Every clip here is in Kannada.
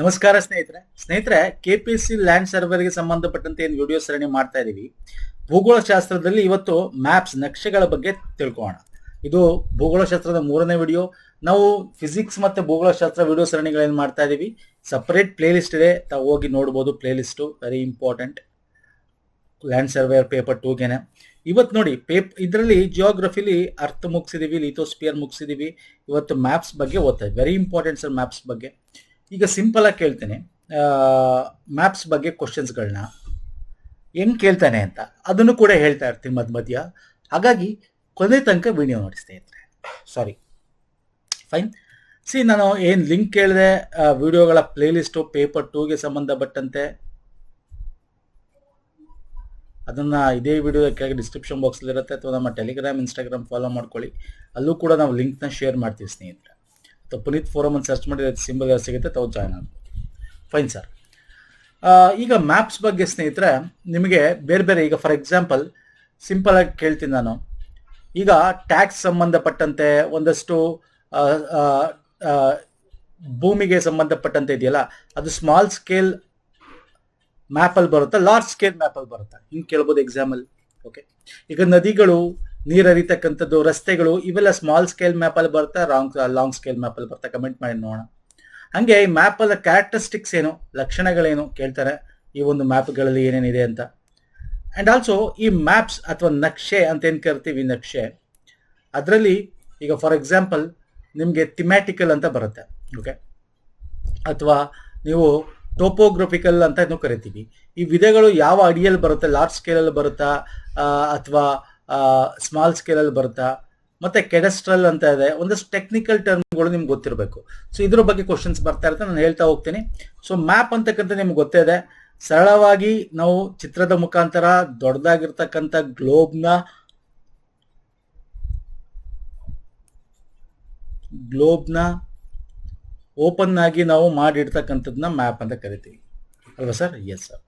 ನಮಸ್ಕಾರ ಸ್ನೇಹಿತರೆ. ಸ್ನೇಹಿತರೆ ಸಿ ಲ್ಯಾಂಡ್ ಸರ್ವೇಗೆ ಸಂಬಂಧಪಟ್ಟಂತೆ ಏನು ವಿಡಿಯೋ ಸರಣಿ ಮಾಡ್ತಾ ಇದೀವಿ? ಭೂಗೋಳಶಾಸ್ತ್ರದಲ್ಲಿ ಇವತ್ತು ಮ್ಯಾಪ್ಸ್ ನಕ್ಷೆಗಳ ಬಗ್ಗೆ ತಿಳ್ಕೊಳ್ಳೋಣ ಇದು ಭೂಗೋಳಶಾಸ್ತ್ರದ ಮೂರನೇ ವಿಡಿಯೋ ನಾವು ಫಿಸಿಕ್ಸ್ ಮತ್ತೆ ಭೂಗೋಳಶಾಸ್ತ್ರ ವಿಡಿಯೋ ಸರಣಿಗಳೇನು ಮಾಡ್ತಾ ಇದೀವಿ? ಸಪರೇಟ್ ಪ್ಲೇ ಲಿಸ್ಟ್ ಇದೆ. ತಾವು ಹೋಗಿ ನೋಡ್ಬೋದು playlist very important land surveyor paper ಟೂಗೆನೆ ಇವತ್ತು ನೋಡಿ ಪೇಪ್ ಇದರಲ್ಲಿ ಜಿಯೋಗ್ರಫಿಲಿ ಅರ್ಥ ಮುಗಿಸಿದೀವಿ ಲಿಥೋಸ್ಪಿಯರ್ ಮುಗಿಸಿದೀವಿ. ಇವತ್ತು ಮ್ಯಾಪ್ಸ್ ಬಗ್ಗೆ ಓದ್ತಾ ವೆರಿ ಇಂಪಾರ್ಟೆಂಟ್ ಸರ್ ಮ್ಯಾಪ್ಸ್ ಬಗ್ಗೆ. ಈಗ ಸಿಂಪಲ್ ಆಗಿ ಕೇಳ್ತೇನೆ. ಮ್ಯಾಪ್ಸ್ ಬಗ್ಗೆ ಕ್ವಶನ್ಸ್ಗಳನ್ನ ಹೆಂಗ್ ಕೇಳ್ತಾನೆ ಅಂತ ಅದನ್ನು ಕೂಡ ಹೇಳ್ತಾ ಇರ್ತೀನಿ ಮಧ್ಯ ಮಧ್ಯ. ಹಾಗಾಗಿ ಕೊನೆ ತನಕ ವಿಡಿಯೋ ನೋಡಿ ಸ್ನೇಹಿತರೆ. ಸಾರಿ ಫೈನ್ ಸಿ ನಾನು ಏನು ಲಿಂಕ್ ಕೇಳಿದೆ ವಿಡಿಯೋಗಳ ಪ್ಲೇಲಿಸ್ಟು ಪೇಪರ್ ಟೂಗೆ ಸಂಬಂಧಪಟ್ಟಂತೆ ಅದನ್ನ ಇದೇ ವಿಡಿಯೋ ಕೆಳಗೆ ಡಿಸ್ಕ್ರಿಪ್ಷನ್ ಬಾಕ್ಸಲ್ಲಿ ಇರುತ್ತೆ. ಅಥವಾ ನಮ್ಮ ಟೆಲಿಗ್ರಾಮ್ ಇನ್ಸ್ಟಾಗ್ರಾಮ್ ಫಾಲೋ ಮಾಡ್ಕೊಳ್ಳಿ. ಅಲ್ಲೂ ಕೂಡ ನಾವು ಲಿಂಕ್ನ ಶೇರ್ ಮಾಡ್ತೀವಿ ಸ್ನೇಹಿತರೆ. ಅಥವಾ ಪುನೀತ್ ಫೋರಮ್ ಅಂತ ಸರ್ಚ್ ಮಾಡಿದ್ರೆ ಸಿಂಬಲ್ ಸಿಗುತ್ತೆ, ತಾವು ಜಾಯ್ನ್ ಆಗ್ಬೋದು. ಫೈನ್ ಸರ್ ಈಗ ಮ್ಯಾಪ್ಸ್ ಬಗ್ಗೆ ಸ್ನೇಹಿತರೆ, ನಿಮಗೆ ಬೇರೆ ಬೇರೆ, ಈಗ ಫಾರ್ ಎಕ್ಸಾಂಪಲ್ ಸಿಂಪಲ್ ಆಗಿ ಕೇಳ್ತೀನಿ ನಾನು. ಈಗ ಟ್ಯಾಕ್ಸ್ ಸಂಬಂಧಪಟ್ಟಂತೆ ಒಂದಷ್ಟು ಭೂಮಿಗೆ ಸಂಬಂಧಪಟ್ಟಂತೆ ಇದೆಯಲ್ಲ, ಅದು ಸ್ಮಾಲ್ ಸ್ಕೇಲ್ ಮ್ಯಾಪಲ್ಲಿ ಬರುತ್ತಾ? ಲಾರ್ಜ್ ಸ್ಕೇಲ್ ಮ್ಯಾಪಲ್ಲಿ ಬರುತ್ತಾ? ಹಿಂಗೆ ಕೇಳ್ಬೋದು ಎಕ್ಸಾಂಪಲ್ ಓಕೆ ಈಗ ನದಿಗಳು, ನೀರು ಹರಿತಕ್ಕಂಥದ್ದು, ರಸ್ತೆಗಳು, ಇವೆಲ್ಲ ಸ್ಮಾಲ್ ಸ್ಕೇಲ್ ಮ್ಯಾಪಲ್ಲಿ ಬರುತ್ತಾ? ರಾಂಗ್ ಲಾಂಗ್ ಸ್ಕೇಲ್ ಮ್ಯಾಪಲ್ಲಿ ಬರ್ತಾ ಕಮೆಂಟ್ ಮಾಡಿ ನೋಡೋಣ. ಹಾಗೆ ಈ ಮ್ಯಾಪಲ್ಲಿ ಕ್ಯಾರೆಕ್ಟರಿಸ್ಟಿಕ್ಸ್ ಏನು, ಲಕ್ಷಣಗಳೇನು ಕೇಳ್ತಾರೆ? ಈ ಒಂದು ಮ್ಯಾಪ್ಗಳಲ್ಲಿ ಏನೇನಿದೆ ಅಂತ. ಆ್ಯಂಡ್ ಆಲ್ಸೋ ಈ ಮ್ಯಾಪ್ಸ್ ಅಥವಾ ನಕ್ಷೆ ಅಂತ ಏನು ಕರಿತೀವಿ? ನಕ್ಷೆ. ಅದರಲ್ಲಿ ಈಗ ಫಾರ್ ಎಕ್ಸಾಂಪಲ್ ನಿಮಗೆ ಥಿಮ್ಯಾಟಿಕಲ್ ಅಂತ ಬರುತ್ತೆ. ಓಕೆ ಅಥವಾ ನೀವು ಟೋಪೋಗ್ರಫಿಕಲ್ ಅಂತ ಕರಿತೀವಿ. ಈ ವಿಧಗಳು ಯಾವ ಅಡಿಯಲ್ಲಿ ಬರುತ್ತೆ ಲಾರ್ಜ್ ಸ್ಕೇಲಲ್ಲಿ ಬರುತ್ತಾ ಅಥವಾ ಸ್ಮಾಲ್ ಸ್ಕೇಲಲ್ಲಿ ಬರುತ್ತಾ, ಮತ್ತೆ ಕೆಡೆಸ್ಟ್ರಲ್ ಅಂತ ಇದೆ, ಒಂದಷ್ಟು ಟೆಕ್ನಿಕಲ್ ಟರ್ಮ್ಗಳು ನಿಮ್ಗೆ ಗೊತ್ತಿರಬೇಕು. ಸೊ ಇದ್ರ ಬಗ್ಗೆ ಕ್ವಶನ್ಸ್ ಬರ್ತಾ ಇರುತ್ತೆ, ನಾನು ಹೇಳ್ತಾ ಹೋಗ್ತೀನಿ. ಸೊ ಮ್ಯಾಪ್ ಅಂತಕ್ಕಂಥ ನಿಮ್ಗೆ ಗೊತ್ತೇ ಇದೆ. ಸರಳವಾಗಿ ನಾವು ಚಿತ್ರದ ಮುಖಾಂತರ ದೊಡ್ಡದಾಗಿರ್ತಕ್ಕಂಥ ಗ್ಲೋಬ್ನ ಗ್ಲೋಬ್ನ ಓಪನ್ ಆಗಿ ನಾವು ಮಾಡಿಡ್ತಕ್ಕಂಥದ್ದನ್ನ ಮ್ಯಾಪ್ ಅಂತ ಕರಿತೀವಿ. ಅಲ್ವಾ ಸರ್ ಎಸ್ ಸರ್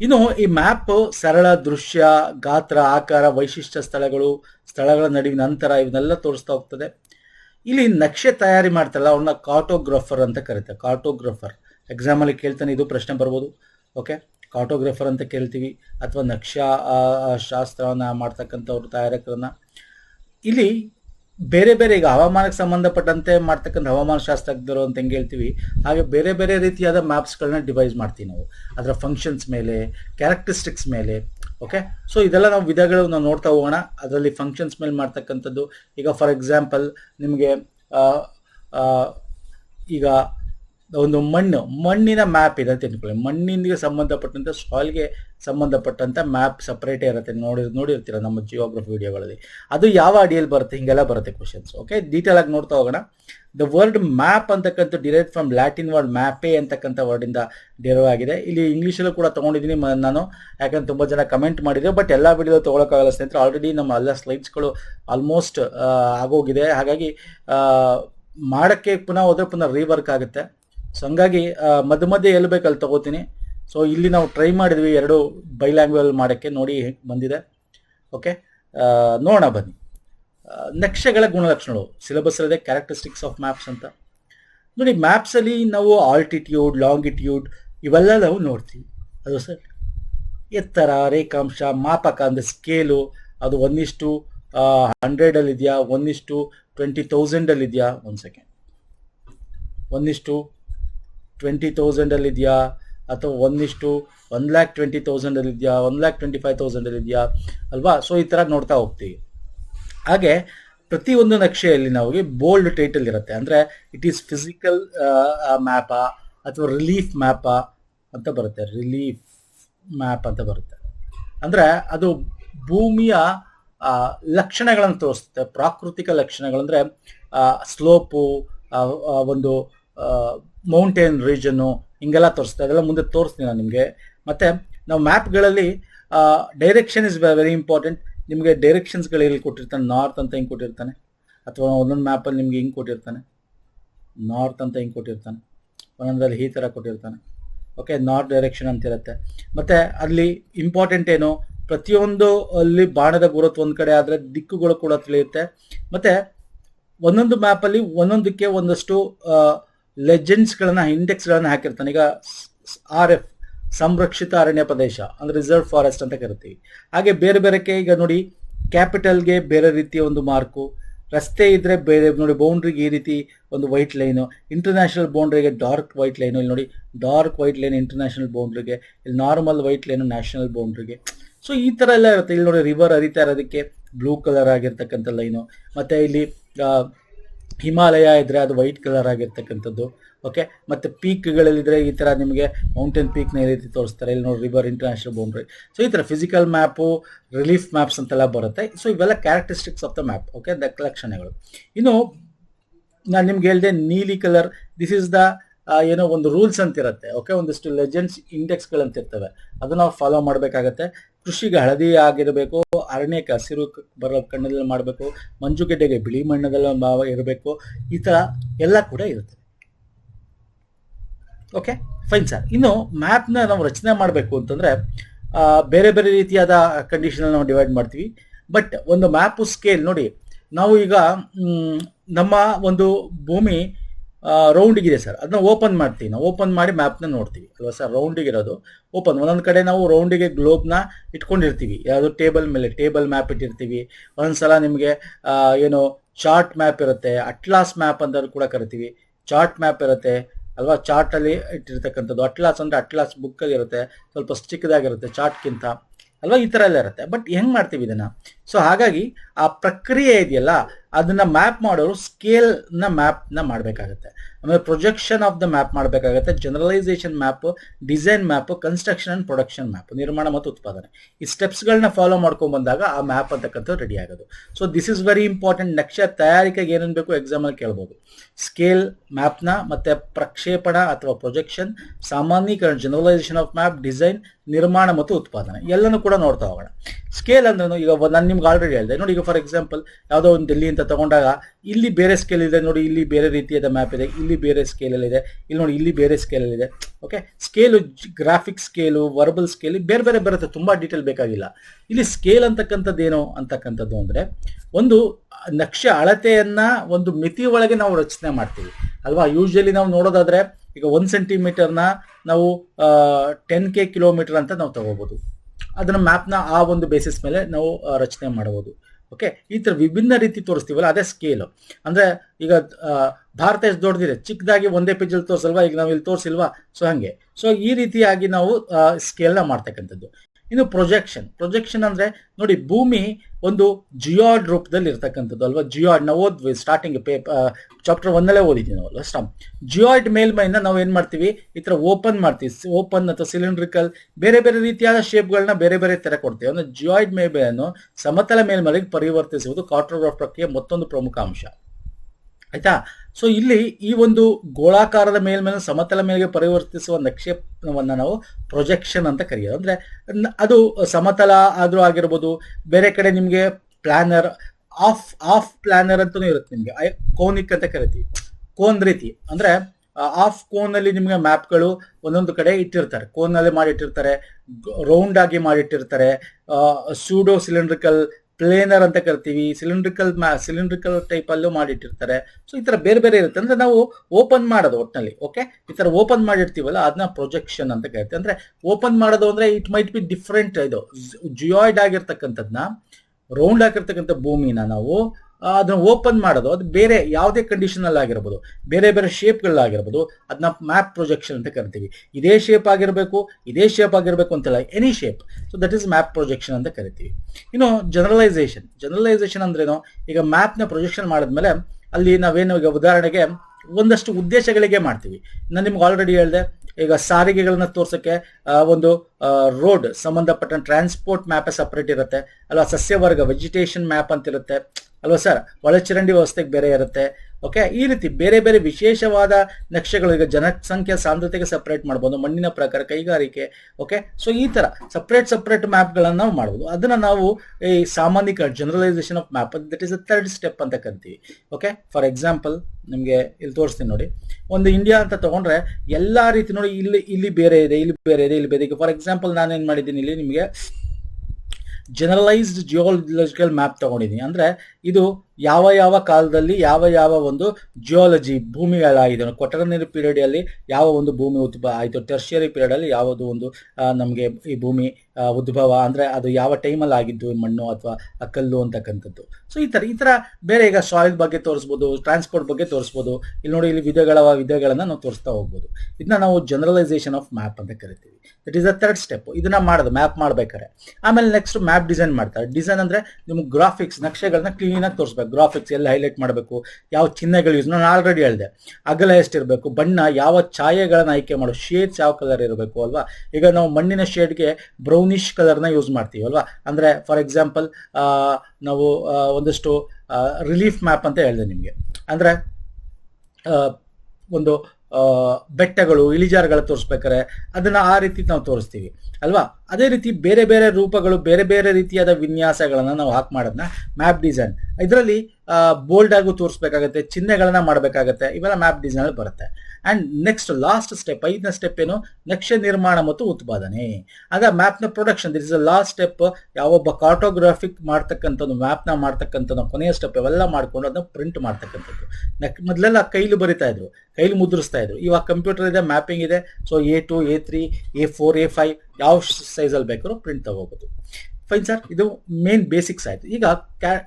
ಇನ್ನು ಈ ಮ್ಯಾಪ್ ಸರಳ, ದೃಶ್ಯ, ಗಾತ್ರ, ಆಕಾರ, ವೈಶಿಷ್ಟ್ಯ ಸ್ಥಳಗಳು, ಸ್ಥಳಗಳ ನಡುವಿನ ಅಂತರ ಇವನ್ನೆಲ್ಲ ತೋರಿಸ್ತಾ ಹೋಗ್ತದೆ. ಇಲ್ಲಿ ನಕ್ಷೆ ತಯಾರಿ ಮಾಡ್ತಾರಲ್ಲ, ಅವ್ರನ್ನ ಕಾರ್ಟೋಗ್ರಾಫರ್ ಅಂತ ಕರೀತಾರೆ. ಕಾರ್ಟೋಗ್ರಾಫರ್ ಎಕ್ಸಾಮಲ್ಲಿ ಕೇಳ್ತಾನೆ ಇದು ಪ್ರಶ್ನೆ ಬರ್ಬೋದು. ಓಕೆ ಕಾರ್ಟೋಗ್ರಾಫರ್ ಅಂತ ಕೇಳ್ತೀವಿ. ಅಥವಾ ನಕ್ಷಾ ಶಾಸ್ತ್ರವನ್ನ ಮಾಡ್ತಕ್ಕಂಥವ್ರು ತಯಾರಕರನ್ನ. ಇಲ್ಲಿ ಬೇರೆ ಬೇರೆ ಈಗ ಹವಾಮಾನಕ್ಕೆ ಸಂಬಂಧಪಟ್ಟಂತೆ ಮಾಡ್ತಕ್ಕಂಥ ಹವಾಮಾನ ಶಾಸ್ತ್ರಜ್ಞರು ಅಂತ ಹೆಂಗೆ ಹೇಳ್ತೀವಿ, ಹಾಗೆ ಬೇರೆ ಬೇರೆ ರೀತಿಯಾದ ಮ್ಯಾಪ್ಸ್ಗಳನ್ನ ಡಿವೈಸ್ ಮಾಡ್ತೀವಿ ನಾವು. ಅದರ ಫಂಕ್ಷನ್ಸ್ ಮೇಲೆ ಕ್ಯಾರೆಕ್ಟರಿಸ್ಟಿಕ್ಸ್ ಮೇಲೆ ಓಕೆ ಸೊ ಇದೆಲ್ಲ ನಾವು ವಿಧಗಳು ನಾವು ನೋಡ್ತಾ ಹೋಗೋಣ. ಅದರಲ್ಲಿ ಫಂಕ್ಷನ್ಸ್ ಮೇಲೆ ಮಾಡ್ತಕ್ಕಂಥದ್ದು. ಈಗ ಫಾರ್ ಎಕ್ಸಾಂಪಲ್ ನಿಮಗೆ ಈಗ ಒಂದು ಮಣ್ಣು, ಮಣ್ಣಿನ ಮ್ಯಾಪ್ ಇದೆ ತಿಳ್ಕೊಳ್ಳಿ ಮಣ್ಣಿನಿಗೆ ಸಂಬಂಧಪಟ್ಟಂತೆ ಸಾಯಿಲ್ಗೆ ಸಂಬಂಧಪಟ್ಟಂತ ಮ್ಯಾಪ್ ಸಪ್ರೇಟೇ ಇರುತ್ತೆ. ನೋಡಿ, ನೋಡಿರ್ತೀರ ನಮ್ಮ ಜಿಯೋಗ್ರಫಿ ವಿಡಿಯೋಗಳಲ್ಲಿ ಅದು ಯಾವ ಅಡಿಯಲ್ಲಿ ಬರುತ್ತೆ? ಹಿಂಗೆಲ್ಲ ಬರುತ್ತೆ ಕ್ವಶನ್ಸ್ ಓಕೆ ಡೀಟೇಲ್ ಆಗಿ ನೋಡ್ತಾ ಹೋಗೋಣ. ದ ವರ್ಡ್ ಮ್ಯಾಪ್ ಅಂತಕ್ಕಂಥ ಡಿರೈವ್ ಫ್ರಮ್ ಲ್ಯಾಟಿನ್ ವರ್ಡ್ ಮ್ಯಾಪೇ ಅಂತಕ್ಕಂಥ ವರ್ಡಿಂದ ಡಿರೈವ್ ಆಗಿದೆ. ಇಲ್ಲಿ ಇಂಗ್ಲೀಷಲ್ಲೂ ಕೂಡ ತೊಗೊಂಡಿದ್ದೀನಿ. ನಾನು ಯಾಕಂದ್ರೆ ತುಂಬ ಜನ ಕಮೆಂಟ್ ಮಾಡಿದ್ರು. ಬಟ್ ಎಲ್ಲ ವಿಡಿಯೋ ತೊಗೊಳಕ್ಕಾಗಲ್ಲ ಸ್ನೇಹಿತರೆ. ಆಲ್ರೆಡಿ ನಮ್ಮ ಎಲ್ಲ ಸ್ಲೈಡ್ಸ್ಗಳು ಆಲ್ಮೋಸ್ಟ್ ಆಗೋಗಿದೆ. ಹಾಗಾಗಿ ಮಾಡಕ್ಕೆ ಪುನಃ ಹೋದ್ರೆ ಪುನಃ ರೀವರ್ಕ್ ಆಗುತ್ತೆ. ಸೊ ಹಂಗಾಗಿ ಮಧ್ಯ ಮಧ್ಯೆ ಎಲ್ಲಿ ಬೇಕಲ್ಲಿ ತಗೋತೀನಿ. ಸೊ ಇಲ್ಲಿ ನಾವು ಟ್ರೈ ಮಾಡಿದ್ವಿ ಎರಡು ಬೈ ಲ್ಯಾಂಗ್ವೇಜ್ ಮಾಡೋಕ್ಕೆ ನೋಡಿ ಹೇಗೆ ಬಂದಿದೆ ಓಕೆ ನೋಡೋಣ ಬನ್ನಿ. ನಕ್ಷೆಗಳ ಗುಣಲಕ್ಷಣಗಳು. ಸಿಲೆಬಸ್ ಇದೆ ಕ್ಯಾರೆಕ್ಟರಿಸ್ಟಿಕ್ಸ್ ಆಫ್ ಮ್ಯಾಪ್ಸ್ ಅಂತ. ನೋಡಿ ಮ್ಯಾಪ್ಸಲ್ಲಿ ನಾವು ಆಲ್ಟಿಟ್ಯೂಡ್ ಲಾಂಗಿಟ್ಯೂಡ್ ಇವೆಲ್ಲ ನಾವು ನೋಡ್ತೀವಿ. ಅದು ಸರ್, ಎತ್ತರ, ರೇಖಾಂಶ, ಮಾಪಕ ಅಂದರೆ ಸ್ಕೇಲು ಅದು ಒಂದಿಷ್ಟು ಹಂಡ್ರೆಡಲ್ಲಿದೆಯಾ ಒಂದಿಷ್ಟು ಟ್ವೆಂಟಿ ತೌಸಂಡಲ್ಲಿದೆಯಾ ಒಂದು ಸೆಕೆಂಡ್ ಒಂದಿಷ್ಟು ಟ್ವೆಂಟಿ ತೌಸಂಡಲ್ಲಿ ಇದೆಯಾ ಅಥವಾ ಒಂದಿಷ್ಟು ಒನ್ ಲ್ಯಾಕ್ ಟ್ವೆಂಟಿ ತೌಸಂಡಲ್ಲಿ ಇದೆಯಾ ಒನ್ ಲ್ಯಾಕ್ ಟ್ವೆಂಟಿ ಫೈವ್ ತೌಸಂಡಲ್ಲಿ ಇದೆಯಾ ಅಲ್ವಾ? ಸೊ ಈ ಥರ ನೋಡ್ತಾ ಹೋಗ್ತೀವಿ. ಹಾಗೆ ಪ್ರತಿಯೊಂದು ನಕ್ಷೆಯಲ್ಲಿ ನಮಗೆ ಬೋಲ್ಡ್ ಟೈಟಲ್ ಇರುತ್ತೆ. ಅಂದರೆ ಇಟ್ ಈಸ್ ಫಿಸಿಕಲ್ ಮ್ಯಾಪಾ ಅಥವಾ ರಿಲೀಫ್ ಮ್ಯಾಪಾ ಅಂತ ಬರುತ್ತೆ. ರಿಲೀಫ್ ಮ್ಯಾಪ್ ಅಂತ ಬರುತ್ತೆ. ಅಂದರೆ ಅದು ಭೂಮಿಯ ಲಕ್ಷಣಗಳನ್ನು ತೋರಿಸುತ್ತೆ. ಪ್ರಾಕೃತಿಕ ಲಕ್ಷಣಗಳಂದರೆ ಸ್ಲೋಪು ಒಂದು ಮೌಂಟೇನ್ ರೀಜನ್ನು ಹಿಂಗೆಲ್ಲ ತೋರಿಸ್ತಾ ಅದೆಲ್ಲ ಮುಂದೆ ತೋರಿಸ್ತೀನಿ ನಾನು ನಿಮಗೆ. ಮತ್ತು ನಾವು ಮ್ಯಾಪ್ಗಳಲ್ಲಿ ಡೈರೆಕ್ಷನ್ ಇಸ್ ವೆರಿ ಇಂಪಾರ್ಟೆಂಟ್ ನಿಮಗೆ ಡೈರೆಕ್ಷನ್ಸ್ಗಳು ಎಲ್ಲಿ ಕೊಟ್ಟಿರ್ತಾನೆ? ನಾರ್ತ್ ಅಂತ ಹಿಂಗೆ ಕೊಟ್ಟಿರ್ತಾನೆ? ಅಥವಾ ಒಂದೊಂದು ಮ್ಯಾಪಲ್ಲಿ ನಿಮಗೆ ಹಿಂಗೆ ಕೊಟ್ಟಿರ್ತಾನೆ? ನಾರ್ತ್ ಅಂತ ಹಿಂಗೆ ಕೊಟ್ಟಿರ್ತಾನೆ? ಒಂದೊಂದರಲ್ಲಿ ಈ ಥರ ಕೊಟ್ಟಿರ್ತಾನೆ. ಓಕೆ ನಾರ್ತ್ ಡೈರೆಕ್ಷನ್ ಅಂತ ಇರುತ್ತೆ. ಮತ್ತು ಅಲ್ಲಿ ಇಂಪಾರ್ಟೆಂಟ್ ಏನು? ಪ್ರತಿಯೊಂದು ಅಲ್ಲಿ ಬಾಣದ ಗುರುತು ಒಂದು ಕಡೆ ಆದರೆ ದಿಕ್ಕುಗಳು ಕೂಡ ತಿಳಿಯುತ್ತೆ. ಮತ್ತು ಒಂದೊಂದು ಮ್ಯಾಪಲ್ಲಿ ಒಂದೊಂದಕ್ಕೆ ಒಂದಷ್ಟು ಲೆಜೆಂಡ್ಸ್ಗಳನ್ನ, ಇಂಡೆಕ್ಸ್ಗಳನ್ನ ಹಾಕಿರ್ತಾನೆ. ಈಗ ಆರ್ ಎಫ್, ಸಂರಕ್ಷಿತ ಅರಣ್ಯ ಪ್ರದೇಶ, ಅಂದ್ರೆ ರಿಸರ್ವ್ ಫಾರೆಸ್ಟ್ ಅಂತ ಕರಿತೀವಿ. ಹಾಗೆ ಬೇರೆ ಬೇರೆಕ್ಕೆ ಈಗ ನೋಡಿ, ಕ್ಯಾಪಿಟಲ್ಗೆ ಬೇರೆ ರೀತಿಯ ಒಂದು ಮಾರ್ಕು, ರಸ್ತೆ ಇದ್ರೆ ಬೇರೆ, ನೋಡಿ ಬೌಂಡ್ರಿಗೆ ಈ ರೀತಿ ಒಂದು ವೈಟ್ ಲೈನು ಇಂಟರ್ನ್ಯಾಷನಲ್ ಬೌಂಡ್ರಿಗೆ ಡಾರ್ಕ್ ವೈಟ್ ಲೈನು ಇಲ್ಲಿ ನೋಡಿ ಡಾರ್ಕ್ ವೈಟ್ ಲೈನ್ ಇಂಟರ್ನ್ಯಾಷನಲ್ ಬೌಂಡ್ರಿಗೆ ಇಲ್ಲಿ ನಾರ್ಮಲ್ ವೈಟ್ ಲೈನು ನ್ಯಾಷನಲ್ ಬೌಂಡ್ರಿಗೆ ಸೊ ಈ ಥರ ಎಲ್ಲ ಇರುತ್ತೆ. ಇಲ್ಲಿ ನೋಡಿ ರಿವರ್ ಹರಿತಾ ಇರೋದಕ್ಕೆ ಬ್ಲೂ ಕಲರ್ ಆಗಿರ್ತಕ್ಕಂಥ ಲೈನು ಮತ್ತು ಇಲ್ಲಿ ಹಿಮಾಲಯ ಇದ್ರೆ ಅದು ವೈಟ್ ಕಲರ್ ಆಗಿರ್ತಕ್ಕಂಥದ್ದು. ಓಕೆ ಮತ್ತು ಪೀಕ್ಗಳಲ್ಲಿದ್ದರೆ ಈ ಥರ ನಿಮಗೆ ಮೌಂಟೇನ್ ಪೀಕ್ನ ಈ ರೀತಿ ತೋರಿಸ್ತಾರೆ? ಇಲ್ಲಿ ನೋಡಿ ರಿವರ್ ಇಂಟರ್ನ್ಯಾಷನಲ್ ಬೌಂಡ್ರಿ ಸೊ ಈ ಥರ ಫಿಸಿಕಲ್ ಮ್ಯಾಪು ರಿಲೀಫ್ ಮ್ಯಾಪ್ಸ್ ಅಂತೆಲ್ಲ ಬರುತ್ತೆ. ಸೊ ಇವೆಲ್ಲ characteristics of the map okay the ಲಕ್ಷಣಗಳು. ಇನ್ನು ನಾನು ನಿಮ್ಗೆ ಹೇಳಿದೆ ನೀಲಿ ಕಲರ್ ದಿಸ್ ಇಸ್ ದ ಏನೋ ಒಂದು ರೂಲ್ಸ್ ಅಂತ ಇರುತ್ತೆ ಓಕೆ ಒಂದಿಷ್ಟು ಲೆಜೆಂಡ್ಸ್ ಇಂಡೆಕ್ಸ್ಗಳಂತಿರ್ತವೆ ಅದನ್ನ ಫಾಲೋ ಮಾಡಬೇಕಾಗತ್ತೆ. ಕೃಷಿಗೆ ಹಳದಿ ಆಗಿರಬೇಕು, ಅರಣ್ಯಕ್ಕೆ ಹಸಿರು ಬರೋ ಕಣ್ಣದಲ್ಲಿ ಮಾಡಬೇಕು, ಮಂಜುಗಡ್ಡೆಗೆ ಬಿಳಿ ಮಣ್ಣದಲ್ಲಿ ಇರಬೇಕು, ಈ ಥರ ಎಲ್ಲ ಕೂಡ ಇರುತ್ತೆ. ಓಕೆ ಫೈನ್ ಸರ್ ಇನ್ನು ಮ್ಯಾಪ್ನ ನಾವು ರಚನೆ ಮಾಡಬೇಕು ಅಂತಂದರೆ ಬೇರೆ ಬೇರೆ ರೀತಿಯಾದ ಕಂಡೀಷನಲ್ಲಿ ನಾವು ಡಿವೈಡ್ ಮಾಡ್ತೀವಿ. ಬಟ್ ಒಂದು ಮ್ಯಾಪು ಸ್ಕೇಲ್ ನೋಡಿ, ನಾವು ಈಗ ನಮ್ಮ ಒಂದು ಭೂಮಿ ರೌಂಡಿಗಿದೆ ಸರ್. ಅದನ್ನ ಓಪನ್ ಮಾಡ್ತೀವಿ ನಾವು. ಓಪನ್ ಮಾಡಿ ಮ್ಯಾಪ್ನ ನೋಡ್ತೀವಿ. ಅಲ್ವಾ ಸರ್? ರೌಂಡಿಗಿರೋದು ಓಪನ್ ಒಂದೊಂದು ಕಡೆ ನಾವು ರೌಂಡಿಗೆ ಗ್ಲೋಬ್ನ ಇಟ್ಕೊಂಡಿರ್ತೀವಿ. ಯಾವುದು ಟೇಬಲ್ ಮೇಲೆ ಟೇಬಲ್ ಮ್ಯಾಪ್ ಇಟ್ಟಿರ್ತೀವಿ. ಒಂದೊಂದ್ಸಲ ನಿಮಗೆ ಏನು ಚಾರ್ಟ್ ಮ್ಯಾಪ್ ಇರುತ್ತೆ. ಅಟ್ಲಾಸ್ ಮ್ಯಾಪ್ ಅಂತ ಕೂಡ ಕರಿತೀವಿ. ಚಾರ್ಟ್ ಮ್ಯಾಪ್ ಇರುತ್ತೆ. ಅಲ್ವಾ? ಚಾರ್ಟ್ ಅಲ್ಲಿ ಇಟ್ಟಿರ್ತಕ್ಕಂಥದ್ದು. ಅಟ್ಲಾಸ್ ಅಂದ್ರೆ ಅಟ್ಲಾಸ್ ಬುಕ್ ಅಲ್ಲಿ ಇರುತ್ತೆ. ಸ್ವಲ್ಪ ಚಿಕ್ಕದಾಗಿರುತ್ತೆ ಚಾರ್ಟ್ಗಿಂತ ಅಲ್ವಾ? ಈ ತರ ಎಲ್ಲ ಇರುತ್ತೆ. ಬಟ್ ಹೆಂಗ್ ಮಾಡ್ತೀವಿ ಇದನ್ನ? ಸೊ ಹಾಗಾಗಿ ಆ ಪ್ರಕ್ರಿಯೆ ಇದೆಯಲ್ಲ, ಅದನ್ನ ಮ್ಯಾಪ್ ಮಾಡೋರು ಸ್ಕೇಲ್ನ ಮ್ಯಾಪ್ನ ಮಾಡಬೇಕಾಗುತ್ತೆ. ಆಮೇಲೆ ಪ್ರೊಜೆಕ್ಷನ್ ಆಫ್ ದ ಮ್ಯಾಪ್ ಮಾಡಬೇಕಾಗುತ್ತೆ generalisation map design map construction and production map ನಿರ್ಮಾಣ ಮತ್ತು ಉತ್ಪಾದನೆ. ಈ ಸ್ಟೆಪ್ಸ್ಗಳನ್ನ ಫಾಲೋ ಮಾಡ್ಕೊಂಡ್ ಬಂದಾಗ ಆ ಮ್ಯಾಪ್ ಅಂತಕ್ಕಂಥದ್ದು ರೆಡಿ ಆಗೋದು. So this is very important ನಕ್ಷೆ ತಯಾರಿಕೆಗೆ ಏನೇನು ಬೇಕು ಎಕ್ಸಾಮ್ ಅಲ್ಲಿ ಕೇಳ್ಬೋದು. ಸ್ಕೇಲ್ ಮ್ಯಾಪ್ನ ಮತ್ತೆ ಪ್ರಕ್ಷೇಪಣ ಅಥವಾ ಪ್ರೊಜೆಕ್ಷನ್ ಸಾಮಾನ್ಯೀಕರಣ ಜನರಲೈಸೇಷನ್ ಆಫ್ ಮ್ಯಾಪ್ ಡಿಸೈನ್ ನಿರ್ಮಾಣ ಮತ್ತು ಉತ್ಪಾದನೆ. ಎಲ್ಲನೂ ಕೂಡ ನೋಡ್ತಾ ಹೋಗೋಣ. ಸ್ಕೇಲ್ ಅಂದ್ರೆ ಈಗ ನಾನು ನಿಮ್ಗೆ ಆಲ್ರೆಡಿ ಹೇಳಿದೆ. ನೋಡಿ, ಈಗ ಫಾರ್ ಎಕ್ಸಾಂಪಲ್ ಯಾವುದೋ ಒಂದು ಡೆಲ್ಲಿ ಅಂತ ತಗೊಂಡಾಗ ಇಲ್ಲಿ ಬೇರೆ ಸ್ಕೇಲ್ ಇದೆ. ನೋಡಿ, ಇಲ್ಲಿ ಬೇರೆ ರೀತಿಯಾದ ಮ್ಯಾಪ್ ಇದೆ. ಇಲ್ಲಿ ಬೇರೆ ಸ್ಕೇಲಲ್ಲಿ ಇದೆ. ಇಲ್ಲಿ ನೋಡಿ, ಇಲ್ಲಿ ಬೇರೆ ಸ್ಕೇಲಲ್ಲಿ ಇದೆ. Okay scale graphic scale verbal scale ಬೇರೆ ಬೇರೆ ಬರುತ್ತೆ. ತುಂಬ ಡೀಟೇಲ್ ಬೇಕಾಗಿಲ್ಲ. ಇಲ್ಲಿ ಸ್ಕೇಲ್ ಅಂತಕ್ಕಂಥದ್ದು ಏನು ಅಂತಕ್ಕಂಥದ್ದು ಅಂದರೆ ಒಂದು ನಕ್ಷೆ ಅಳತೆಯನ್ನ ಒಂದು ಮಿತಿ ಒಳಗೆ ನಾವು ರಚನೆ ಮಾಡ್ತೀವಿ. ಅಲ್ವಾ? ಯೂಶ್ವಲಿ ನಾವು ನೋಡೋದಾದ್ರೆ ಈಗ ಒಂದು ಸೆಂಟಿಮೀಟರ್ನ ನಾವು ಟೆನ್ ಕೆ ಕಿಲೋಮೀಟರ್ ಅಂತ ನಾವು ತಗೋಬಹುದು ಅದನ್ನ ಮ್ಯಾಪ್ನ ಆ ಒಂದು ಬೇಸಿಸ್ ಮೇಲೆ ನಾವು ರಚನೆ ಮಾಡಬಹುದು. ಓಕೆ ಈ ಥರ ವಿಭಿನ್ನ ರೀತಿ ತೋರಿಸ್ತೀವಲ್ಲ, ಅದೇ ಸ್ಕೇಲ್ ಅಂದ್ರೆ ಈಗ ಭಾರತ ಎಷ್ಟು ದೊಡ್ಡದಿದೆ? ಚಿಕ್ಕದಾಗಿ ಒಂದೇ ಪೇಜಲ್ಲಿ ತೋರಿಸಲ್ವಾ? ಈಗ ನಾವು ಇಲ್ಲಿ ತೋರಿಸಿಲ್ವಾ? ಸೊ ಹಾಗೆ. ಸೊ ಈ ರೀತಿಯಾಗಿ ನಾವು ಸ್ಕೇಲ್ನ ಮಾಡ್ತಕ್ಕಂಥದ್ದು. ಇನ್ನು ಪ್ರೊಜೆಕ್ಷನ್ ಪ್ರೊಜೆಕ್ಷನ್ ಅಂದ್ರೆ ನೋಡಿ, ಭೂಮಿ ಒಂದು ಜಿಯಾಡ್ ರೂಪದಲ್ಲಿ ಇರ್ತಕ್ಕಂಥದ್ದು ಅಲ್ವಾ? ಜಿಯಾಡ್, ನಾವು ಓದ್ವಿ ಸ್ಟಾರ್ಟಿಂಗ್ ಚಾಪ್ಟರ್ ಒಂದಲ್ಲೇ ಓದಿದ್ದೀವಿ ನಾವು, ಅಲ್ವಾ? ಸ್ಟಾಮ್ ಜಿಯಾಯ್ಡ್ ಮೇಲ್ಮೈನ ನಾವು ಏನು ಮಾಡ್ತೀವಿ? ಈ ಥರ ಓಪನ್ ಮಾಡ್ತೀವಿ. ಓಪನ್ ಅಥವಾ ಸಿಲಿಂಡ್ರಿಕಲ್ ಬೇರೆ ಬೇರೆ ರೀತಿಯಾದ ಶೇಪ್ಗಳನ್ನ ಬೇರೆ ಬೇರೆ ಥರ ಕೊಡ್ತೀವಿ. ಅಂದ್ರೆ ಜಿಯಾಯ್ಡ್ ಮೇಲ್ಮೈಯನ್ನು ಸಮತಲ ಮೇಲ್ಮೈಗೆ ಪರಿವರ್ತಿಸುವುದು ಕಾರ್ಟೋಗ್ರಾಫ್ ಪ್ರಕ್ರಿಯೆ ಮತ್ತೊಂದು ಪ್ರಮುಖ ಅಂಶ. ಆಯ್ತಾ? ಸೊ ಇಲ್ಲಿ ಈ ಒಂದು ಗೋಳಾಕಾರದ ಮೇಲ್ಮೇಲೆ ಸಮತಲ ಮೇಲೆ ಪರಿವರ್ತಿಸುವ ನಕ್ಷೇಪವನ್ನು ನಾವು ಪ್ರೊಜೆಕ್ಷನ್ ಅಂತ ಕರೆಯೋದು ಅಂದ್ರೆ ಅದು ಸಮತಲ ಆದರೂ ಆಗಿರ್ಬೋದು, ಬೇರೆ ಕಡೆ ನಿಮಗೆ ಪ್ಲಾನರ್ ಆಫ್ ಆಫ್ ಪ್ಲಾನರ್ ಅಂತಲೂ ಇರುತ್ತೆ ನಿಮ್ಗೆ. ಕೋನಿಕ್ ಅಂತ ಕರಿತೀವಿ. ಕೋನ್ ರೀತಿ. ಅಂದ್ರೆ ಆಫ್ ಕೋನ್ ಅಲ್ಲಿ ನಿಮ್ಗೆ ಮ್ಯಾಪ್ಗಳು ಒಂದೊಂದು ಕಡೆ ಇಟ್ಟಿರ್ತಾರೆ. ಕೋನ್ನಲ್ಲಿ ಮಾಡಿಟ್ಟಿರ್ತಾರೆ ರೌಂಡ್ ಆಗಿ ಮಾಡಿಟ್ಟಿರ್ತಾರೆ ಸೂಡೋ ಸಿಲಿಂಡ್ರಿಕಲ್ ಪ್ಲೇನರ್ ಅಂತ ಕರಿತೀವಿ ಸಿಲಿಂಡ್ರಿಕಲ್ ಸಿಲಿಂಡ್ರಿಕಲ್ ಟೈಪ್ ಅಲ್ಲೂ ಮಾಡಿಟ್ಟಿರ್ತಾರೆ. ಸೊ ಈ ತರ ಬೇರೆ ಬೇರೆ ಇರುತ್ತೆ. ಅಂದ್ರೆ ನಾವು ಓಪನ್ ಮಾಡೋದು ಒಟ್ಟಿನಲ್ಲಿ ಓಕೆ ಈ ತರ ಓಪನ್ ಮಾಡಿರ್ತೀವಲ್ಲ ಅದನ್ನ ಪ್ರೊಜೆಕ್ಷನ್ ಅಂತ ಕರಿತೀವಿ. ಅಂದ್ರೆ ಓಪನ್ ಮಾಡೋದು ಅಂದ್ರೆ ಇಟ್ ಮೈಟ್ ಬಿ ಡಿಫ್ರೆಂಟ್ ಇದು ಜಿಯಾಯ್ಡ್ ಆಗಿರ್ತಕ್ಕಂಥದ್ನ ರೌಂಡ್ ಆಗಿರ್ತಕ್ಕಂಥ ಭೂಮಿನ ನಾವು ಅದನ್ನ ಓಪನ್ ಮಾಡೋದು. ಅದು ಬೇರೆ ಯಾವುದೇ ಕಂಡೀಷನ್ ಅಲ್ಲಿ ಆಗಿರ್ಬೋದು. ಬೇರೆ ಬೇರೆ ಶೇಪ್ಗಳಾಗಿರ್ಬೋದು ಅದನ್ನ ಮ್ಯಾಪ್ ಪ್ರೊಜೆಕ್ಷನ್ ಅಂತ ಕರಿತೀವಿ. ಇದೇ ಶೇಪ್ ಆಗಿರಬೇಕು, ಇದೇ ಶೇಪ್ ಆಗಿರಬೇಕು ಅಂತಲ್ಲ any shape so that is map projection ಅಂತ ಕರಿತೀವಿ. ಇನ್ನು ಜನರಲೈಸೇಷನ್ ಜನರಲೈಸೇಷನ್ ಅಂದ್ರೇನು? ಈಗ ಮ್ಯಾಪ್ನ ಪ್ರೊಜೆಕ್ಷನ್ ಮಾಡಿದ್ಮೇಲೆ ಅಲ್ಲಿ ನಾವೇನು ಈಗ ಉದಾಹರಣೆಗೆ ಒಂದಷ್ಟು ಉದ್ದೇಶಗಳಿಗೆ ಮಾಡ್ತೀವಿ. ನಾನು ನಿಮ್ಗೆ ಆಲ್ರೆಡಿ ಹೇಳಿದೆ, ಈಗ ಸಾರಿಗೆಗಳನ್ನ ತೋರ್ಸಕ್ಕೆ ಒಂದು ರೋಡ್ ಸಂಬಂಧಪಟ್ಟ ಟ್ರಾನ್ಸ್ಪೋರ್ಟ್ ಮ್ಯಾಪ್ ಸಪ್ರೇಟ್ ಇರುತ್ತೆ. ಅಲ್ಲ ಸಸ್ಯವರ್ಗ ವೆಜಿಟೇಷನ್ ಮ್ಯಾಪ್ ಅಂತ ಇರುತ್ತೆ ಅಲ್ವಾ ಸರ್? ಒಳಚರಂಡಿ ವ್ಯವಸ್ಥೆಗೆ ಬೇರೆ ಇರುತ್ತೆ. ಓಕೆ ಈ ರೀತಿ ಬೇರೆ ಬೇರೆ ವಿಶೇಷವಾದ ನಕ್ಷೆಗಳು ಈಗ ಜನಸಂಖ್ಯಾ, ಸಾಂದ್ರತೆಗೆ ಸಪ್ರೇಟ್ ಮಾಡ್ಬೋದು. ಮಣ್ಣಿನ ಪ್ರಕಾರ, ಕೈಗಾರಿಕೆ ಓಕೆ ಸೊ ಈ ತರ ಸಪ್ರೇಟ್ ಸಪ್ರೇಟ್ ಮ್ಯಾಪ್ಗಳನ್ನು ನಾವು ಮಾಡ್ಬೋದು. ಅದನ್ನ ನಾವು ಈ ಸಾಮಾನ್ಯಕ generalisation of map that is a third step ಅಂತ ಕರಿತೀವಿ. ಓಕೆ ಫಾರ್ ಎಕ್ಸಾಂಪಲ್ ನಿಮಗೆ ಇಲ್ಲಿ ತೋರಿಸ್ತೀನಿ ನೋಡಿ. ಒಂದು ಇಂಡಿಯಾ ಅಂತ ತಗೊಂಡ್ರೆ ಎಲ್ಲಾ ರೀತಿ ನೋಡಿ ಇಲ್ಲಿ ಇಲ್ಲಿ ಬೇರೆ ಇದೆ, ಇಲ್ಲಿ ಬೇರೆ ಇದೆ, ಇಲ್ಲಿ ಬೇರೆ ಈಗ ಫಾರ್ ಎಕ್ಸಾಂಪಲ್ ನಾನು ಏನ್ ಮಾಡಿದ್ದೀನಿ ಇಲ್ಲಿ ನಿಮಗೆ ಜನರಲೈಸ್ಡ್ ಜಿಯೋಲಜಿಕಲ್ ಮ್ಯಾಪ್ ತಗೊಂಡಿದ್ದೀನಿ. ಅಂದ್ರೆ ಇದು ಯಾವ ಯಾವ ಕಾಲದಲ್ಲಿ ಯಾವ ಯಾವ ಒಂದು ಜಿಯಾಲಜಿ ಭೂಮಿಗಳಾಗಿದೆ. ಕೊಟ್ಟರನೇರಿ ಪೀರಿಯಡ್ ಅಲ್ಲಿ ಯಾವ ಒಂದು ಭೂಮಿ ಉದ್ಭವ ಆಯಿತು ಟರ್ಷಿಯರಿ ಪೀರಿಯಡ್ ಅಲ್ಲಿ ಯಾವುದು ಒಂದು ನಮಗೆ ಈ ಭೂಮಿ ಉದ್ಭವ ಅಂದ್ರೆ ಅದು ಯಾವ ಟೈಮಲ್ಲಿ ಆಗಿದ್ದು, ಮಣ್ಣು ಅಥವಾ ಕಲ್ಲು ಅಂತಕ್ಕಂಥದ್ದು. ಸೊ ಈ ತರ ಈ ತರ ಬೇರೆ ಈಗ ಸಾಯಿಲ್ ಬಗ್ಗೆ ತೋರಿಸ್ಬೋದು ಟ್ರಾನ್ಸ್ಪೋರ್ಟ್ ಬಗ್ಗೆ ತೋರಿಸ್ಬೋದು. ಇಲ್ಲಿ ನೋಡಿ, ಇಲ್ಲಿ ವಿಧಗಳ ವಿಧಗಳನ್ನ ನಾವು ತೋರಿಸ್ತಾ ಹೋಗ್ಬೋದು. ಇದನ್ನ ನಾವು ಜನರಲೈಸೇಷನ್ ಆಫ್ ಮ್ಯಾಪ್ ಅಂತ ಕರಿತೀವಿ. That is a third step ಇದನ್ನ ಮಾಡೋದು ಮ್ಯಾಪ್ ಮಾಡ್ಬೇಕಾರೆ ಆಮೇಲೆ ನೆಕ್ಸ್ಟ್ ಮ್ಯಾಪ್ ಡಿಸೈನ್ ಮಾಡ್ತಾರೆ. ಡಿಸೈನ್ ಅಂದ್ರೆ ನಿಮ್ಗೆ ಗ್ರಾಫಿಕ್ಸ್ ನಕ್ಷೆಗಳನ್ನ ಕ್ಲೀನ್ ಆಗಿ ತೋರಿಸ್ಬೇಕು ಗ್ರಾಫಿಕ್ಸ್ ಎಲ್ಲ ಹೈಲೈಟ್ ಮಾಡಬೇಕು, ಯಾವ ಚಿಹ್ನೆಗಳು ಯೂಸ್ ನಾನು ಆಲ್ರೆಡಿ ಹೇಳಿದೆ. ಅಗಲ ಎಷ್ಟಿರಬೇಕು, ಬಣ್ಣ, ಯಾವ ಛಾಯೆಗಳನ್ನು ಆಯ್ಕೆ ಮಾಡೋ ಶೇಡ್ಸ್ ಯಾವ ಕಲರ್ ಇರಬೇಕು ಅಲ್ವಾ? ಈಗ ನಾವು ಮಣ್ಣಿನ ಶೇಡ್ಗೆ ಬ್ರೌನಿಶ್ ಕಲರ್ನ ಯೂಸ್ ಮಾಡ್ತೀವಿ ಅಲ್ವಾ? ಅಂದ್ರೆ ಫಾರ್ ಎಕ್ಸಾಂಪಲ್ ನಾವು ಒಂದಷ್ಟು ರಿಲೀಫ್ ಮ್ಯಾಪ್ ಅಂತ ಹೇಳಿದೆ ನಿಮಗೆ. ಅಂದ್ರೆ ಒಂದು ಬೆಟ್ಟಗಳು, ಇಳಿಜಾರುಗಳು ತೋರಿಸ್ಬೇಕಾರೆ ಅದನ್ನ ಆ ರೀತಿ ನಾವು ತೋರಿಸ್ತೀವಿ. ಅಲ್ವಾ? ಅದೇ ರೀತಿ ಬೇರೆ ಬೇರೆ ರೂಪಗಳು, ಬೇರೆ ಬೇರೆ ರೀತಿಯಾದ ವಿನ್ಯಾಸಗಳನ್ನ ನಾವು ಹಾಕಿ ಮಾಡೋದನ್ನ ಮ್ಯಾಪ್ ಡಿಸೈನ್. ಇದರಲ್ಲಿ ಬೋಲ್ಡ್ ಆಗು ತೋರಿಸ್ಬೇಕಾಗತ್ತೆ, ಚಿಹ್ನೆಗಳನ್ನ ಮಾಡಬೇಕಾಗತ್ತೆ, ಇವೆಲ್ಲ ಮ್ಯಾಪ್ ಡಿಸೈನ್ ಬರುತ್ತೆ. ಅಂಡ್ ನೆಕ್ಸ್ಟ್ ಲಾಸ್ಟ್ ಸ್ಟೆಪ್ ಐದನೇ ಸ್ಟೆಪ್ ಏನು? ನಕ್ಷೆ ನಿರ್ಮಾಣ ಮತ್ತು ಉತ್ಪಾದನೆ. ಆಗ ಮ್ಯಾಪ್ನ production this is a last step ಯಾವೊಬ್ಬ ಕಾರ್ಟೋಗ್ರಾಫಿಕ್ ಮಾಡ್ತಕ್ಕಂಥದ್ದು ಮ್ಯಾಪ್ನ ಮಾಡ್ತಕ್ಕಂಥದ್ದು, ಕೊನೆಯ ಸ್ಟೆಪ್ ಅವೆಲ್ಲ ಮಾಡ್ಕೊಂಡು ಅದನ್ನ ಪ್ರಿಂಟ್ ಮಾಡ್ತಕ್ಕಂಥದ್ದು. ನಕ್, ಮೊದಲೆಲ್ಲ ಕೈಲಿ ಬರಿತಾ ಇದ್ರು. ಕೈಲಿ ಮುದ್ರಿಸ್ತಾ ಇದ್ರು. ಇವಾಗ ಕಂಪ್ಯೂಟರ್ ಇದೆ ಮ್ಯಾಪಿಂಗ್ ಇದೆ. So A two A three A four A five ಯಾವ ಸೈಜಲ್ಲಿ ಬೇಕಾದ್ರೂ ಪ್ರಿಂಟ್ ತಗೋಬಹುದು ಫೈನ್ ಸರ್ ಇದು ಮೇನ್ ಬೇಸಿಕ್ಸ್ ಆಯಿತು. ಈಗ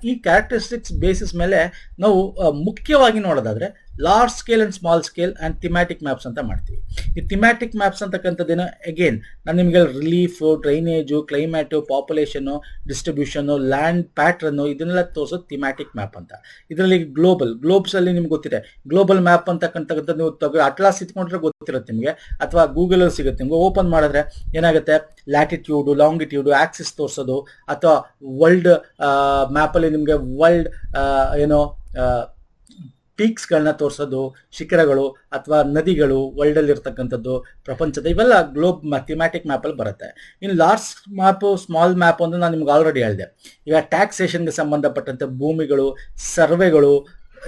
ಈ ಕ್ಯಾರೆಕ್ಟರಿಸ್ಟಿಕ್ಸ್ ಬೇಸಿಸ್ ಮೇಲೆ ನಾವು ಮುಖ್ಯವಾಗಿ ನೋಡೋದಾದ್ರೆ large scale and small scale and thematic maps ಅಂತ ಮಾಡ್ತೀವಿ. ಈ ಥಿಮ್ಯಾಟಿಕ್ ಮ್ಯಾಪ್ಸ್ ಅಂತಕ್ಕಂಥದ್ದೇನು ಅಗೇನ್ ನಾನು ನಿಮಗೆ relief drainage climate population distribution land pattern ಇದನ್ನೆಲ್ಲ ತೋರಿಸೋದು ಥಿಮ್ಯಾಟಿಕ್ ಮ್ಯಾಪ್ ಅಂತ. ಇದರಲ್ಲಿ ಗ್ಲೋಬಲ್ ಗ್ಲೋಬ್ಸ್ ಅಲ್ಲಿ ನಿಮ್ಗೆ ಗೊತ್ತಿದೆ. ಗ್ಲೋಬಲ್ ಮ್ಯಾಪ್ ಅಂತಕ್ಕಂಥದ್ದು ನೀವು ತಗೋ ಅಟ್ಲಾಸ್ ಇಟ್ಕೊಂಡ್ರೆ ಗೊತ್ತಿರುತ್ತೆ ನಿಮಗೆ, ಅಥವಾ ಗೂಗಲ್ ಸಿಗುತ್ತೆ. ನಿಮ್ಗೆ ಓಪನ್ ಮಾಡಿದ್ರೆ ಏನಾಗುತ್ತೆ? ಲ್ಯಾಟಿಟ್ಯೂಡು ಲಾಂಗಿಟ್ಯೂಡು ಆಕ್ಸಿಸ್ ತೋರಿಸೋದು, ಅಥವಾ ವರ್ಲ್ಡ್ ಮ್ಯಾಪಲ್ಲಿ ನಿಮಗೆ ವರ್ಲ್ಡ್ ಏನೋ ಪೀಕ್ಸ್ಗಳನ್ನ ತೋರಿಸೋದು, ಶಿಖರಗಳು ಅಥವಾ ನದಿಗಳು ವರ್ಲ್ಡಲ್ಲಿರ್ತಕ್ಕಂಥದ್ದು, ಪ್ರಪಂಚದ ಇವೆಲ್ಲ ಗ್ಲೋಬ್ ಥಿಮ್ಯಾಟಿಕ್ ಮ್ಯಾಪ್ ಅಲ್ಲಿ ಬರುತ್ತೆ. ಇನ್ನು ಲಾರ್ಜ್ ಮ್ಯಾಪ್, ಸ್ಮಾಲ್ ಮ್ಯಾಪ್ ಅಂತ ನಾನು ನಿಮ್ಗೆ ಆಲ್ರೆಡಿ ಹೇಳಿದೆ. ಈಗ ಟ್ಯಾಕ್ಸೇಷನ್ಗೆ ಸಂಬಂಧಪಟ್ಟಂತೆ ಭೂಮಿಗಳು, ಸರ್ವೆಗಳು,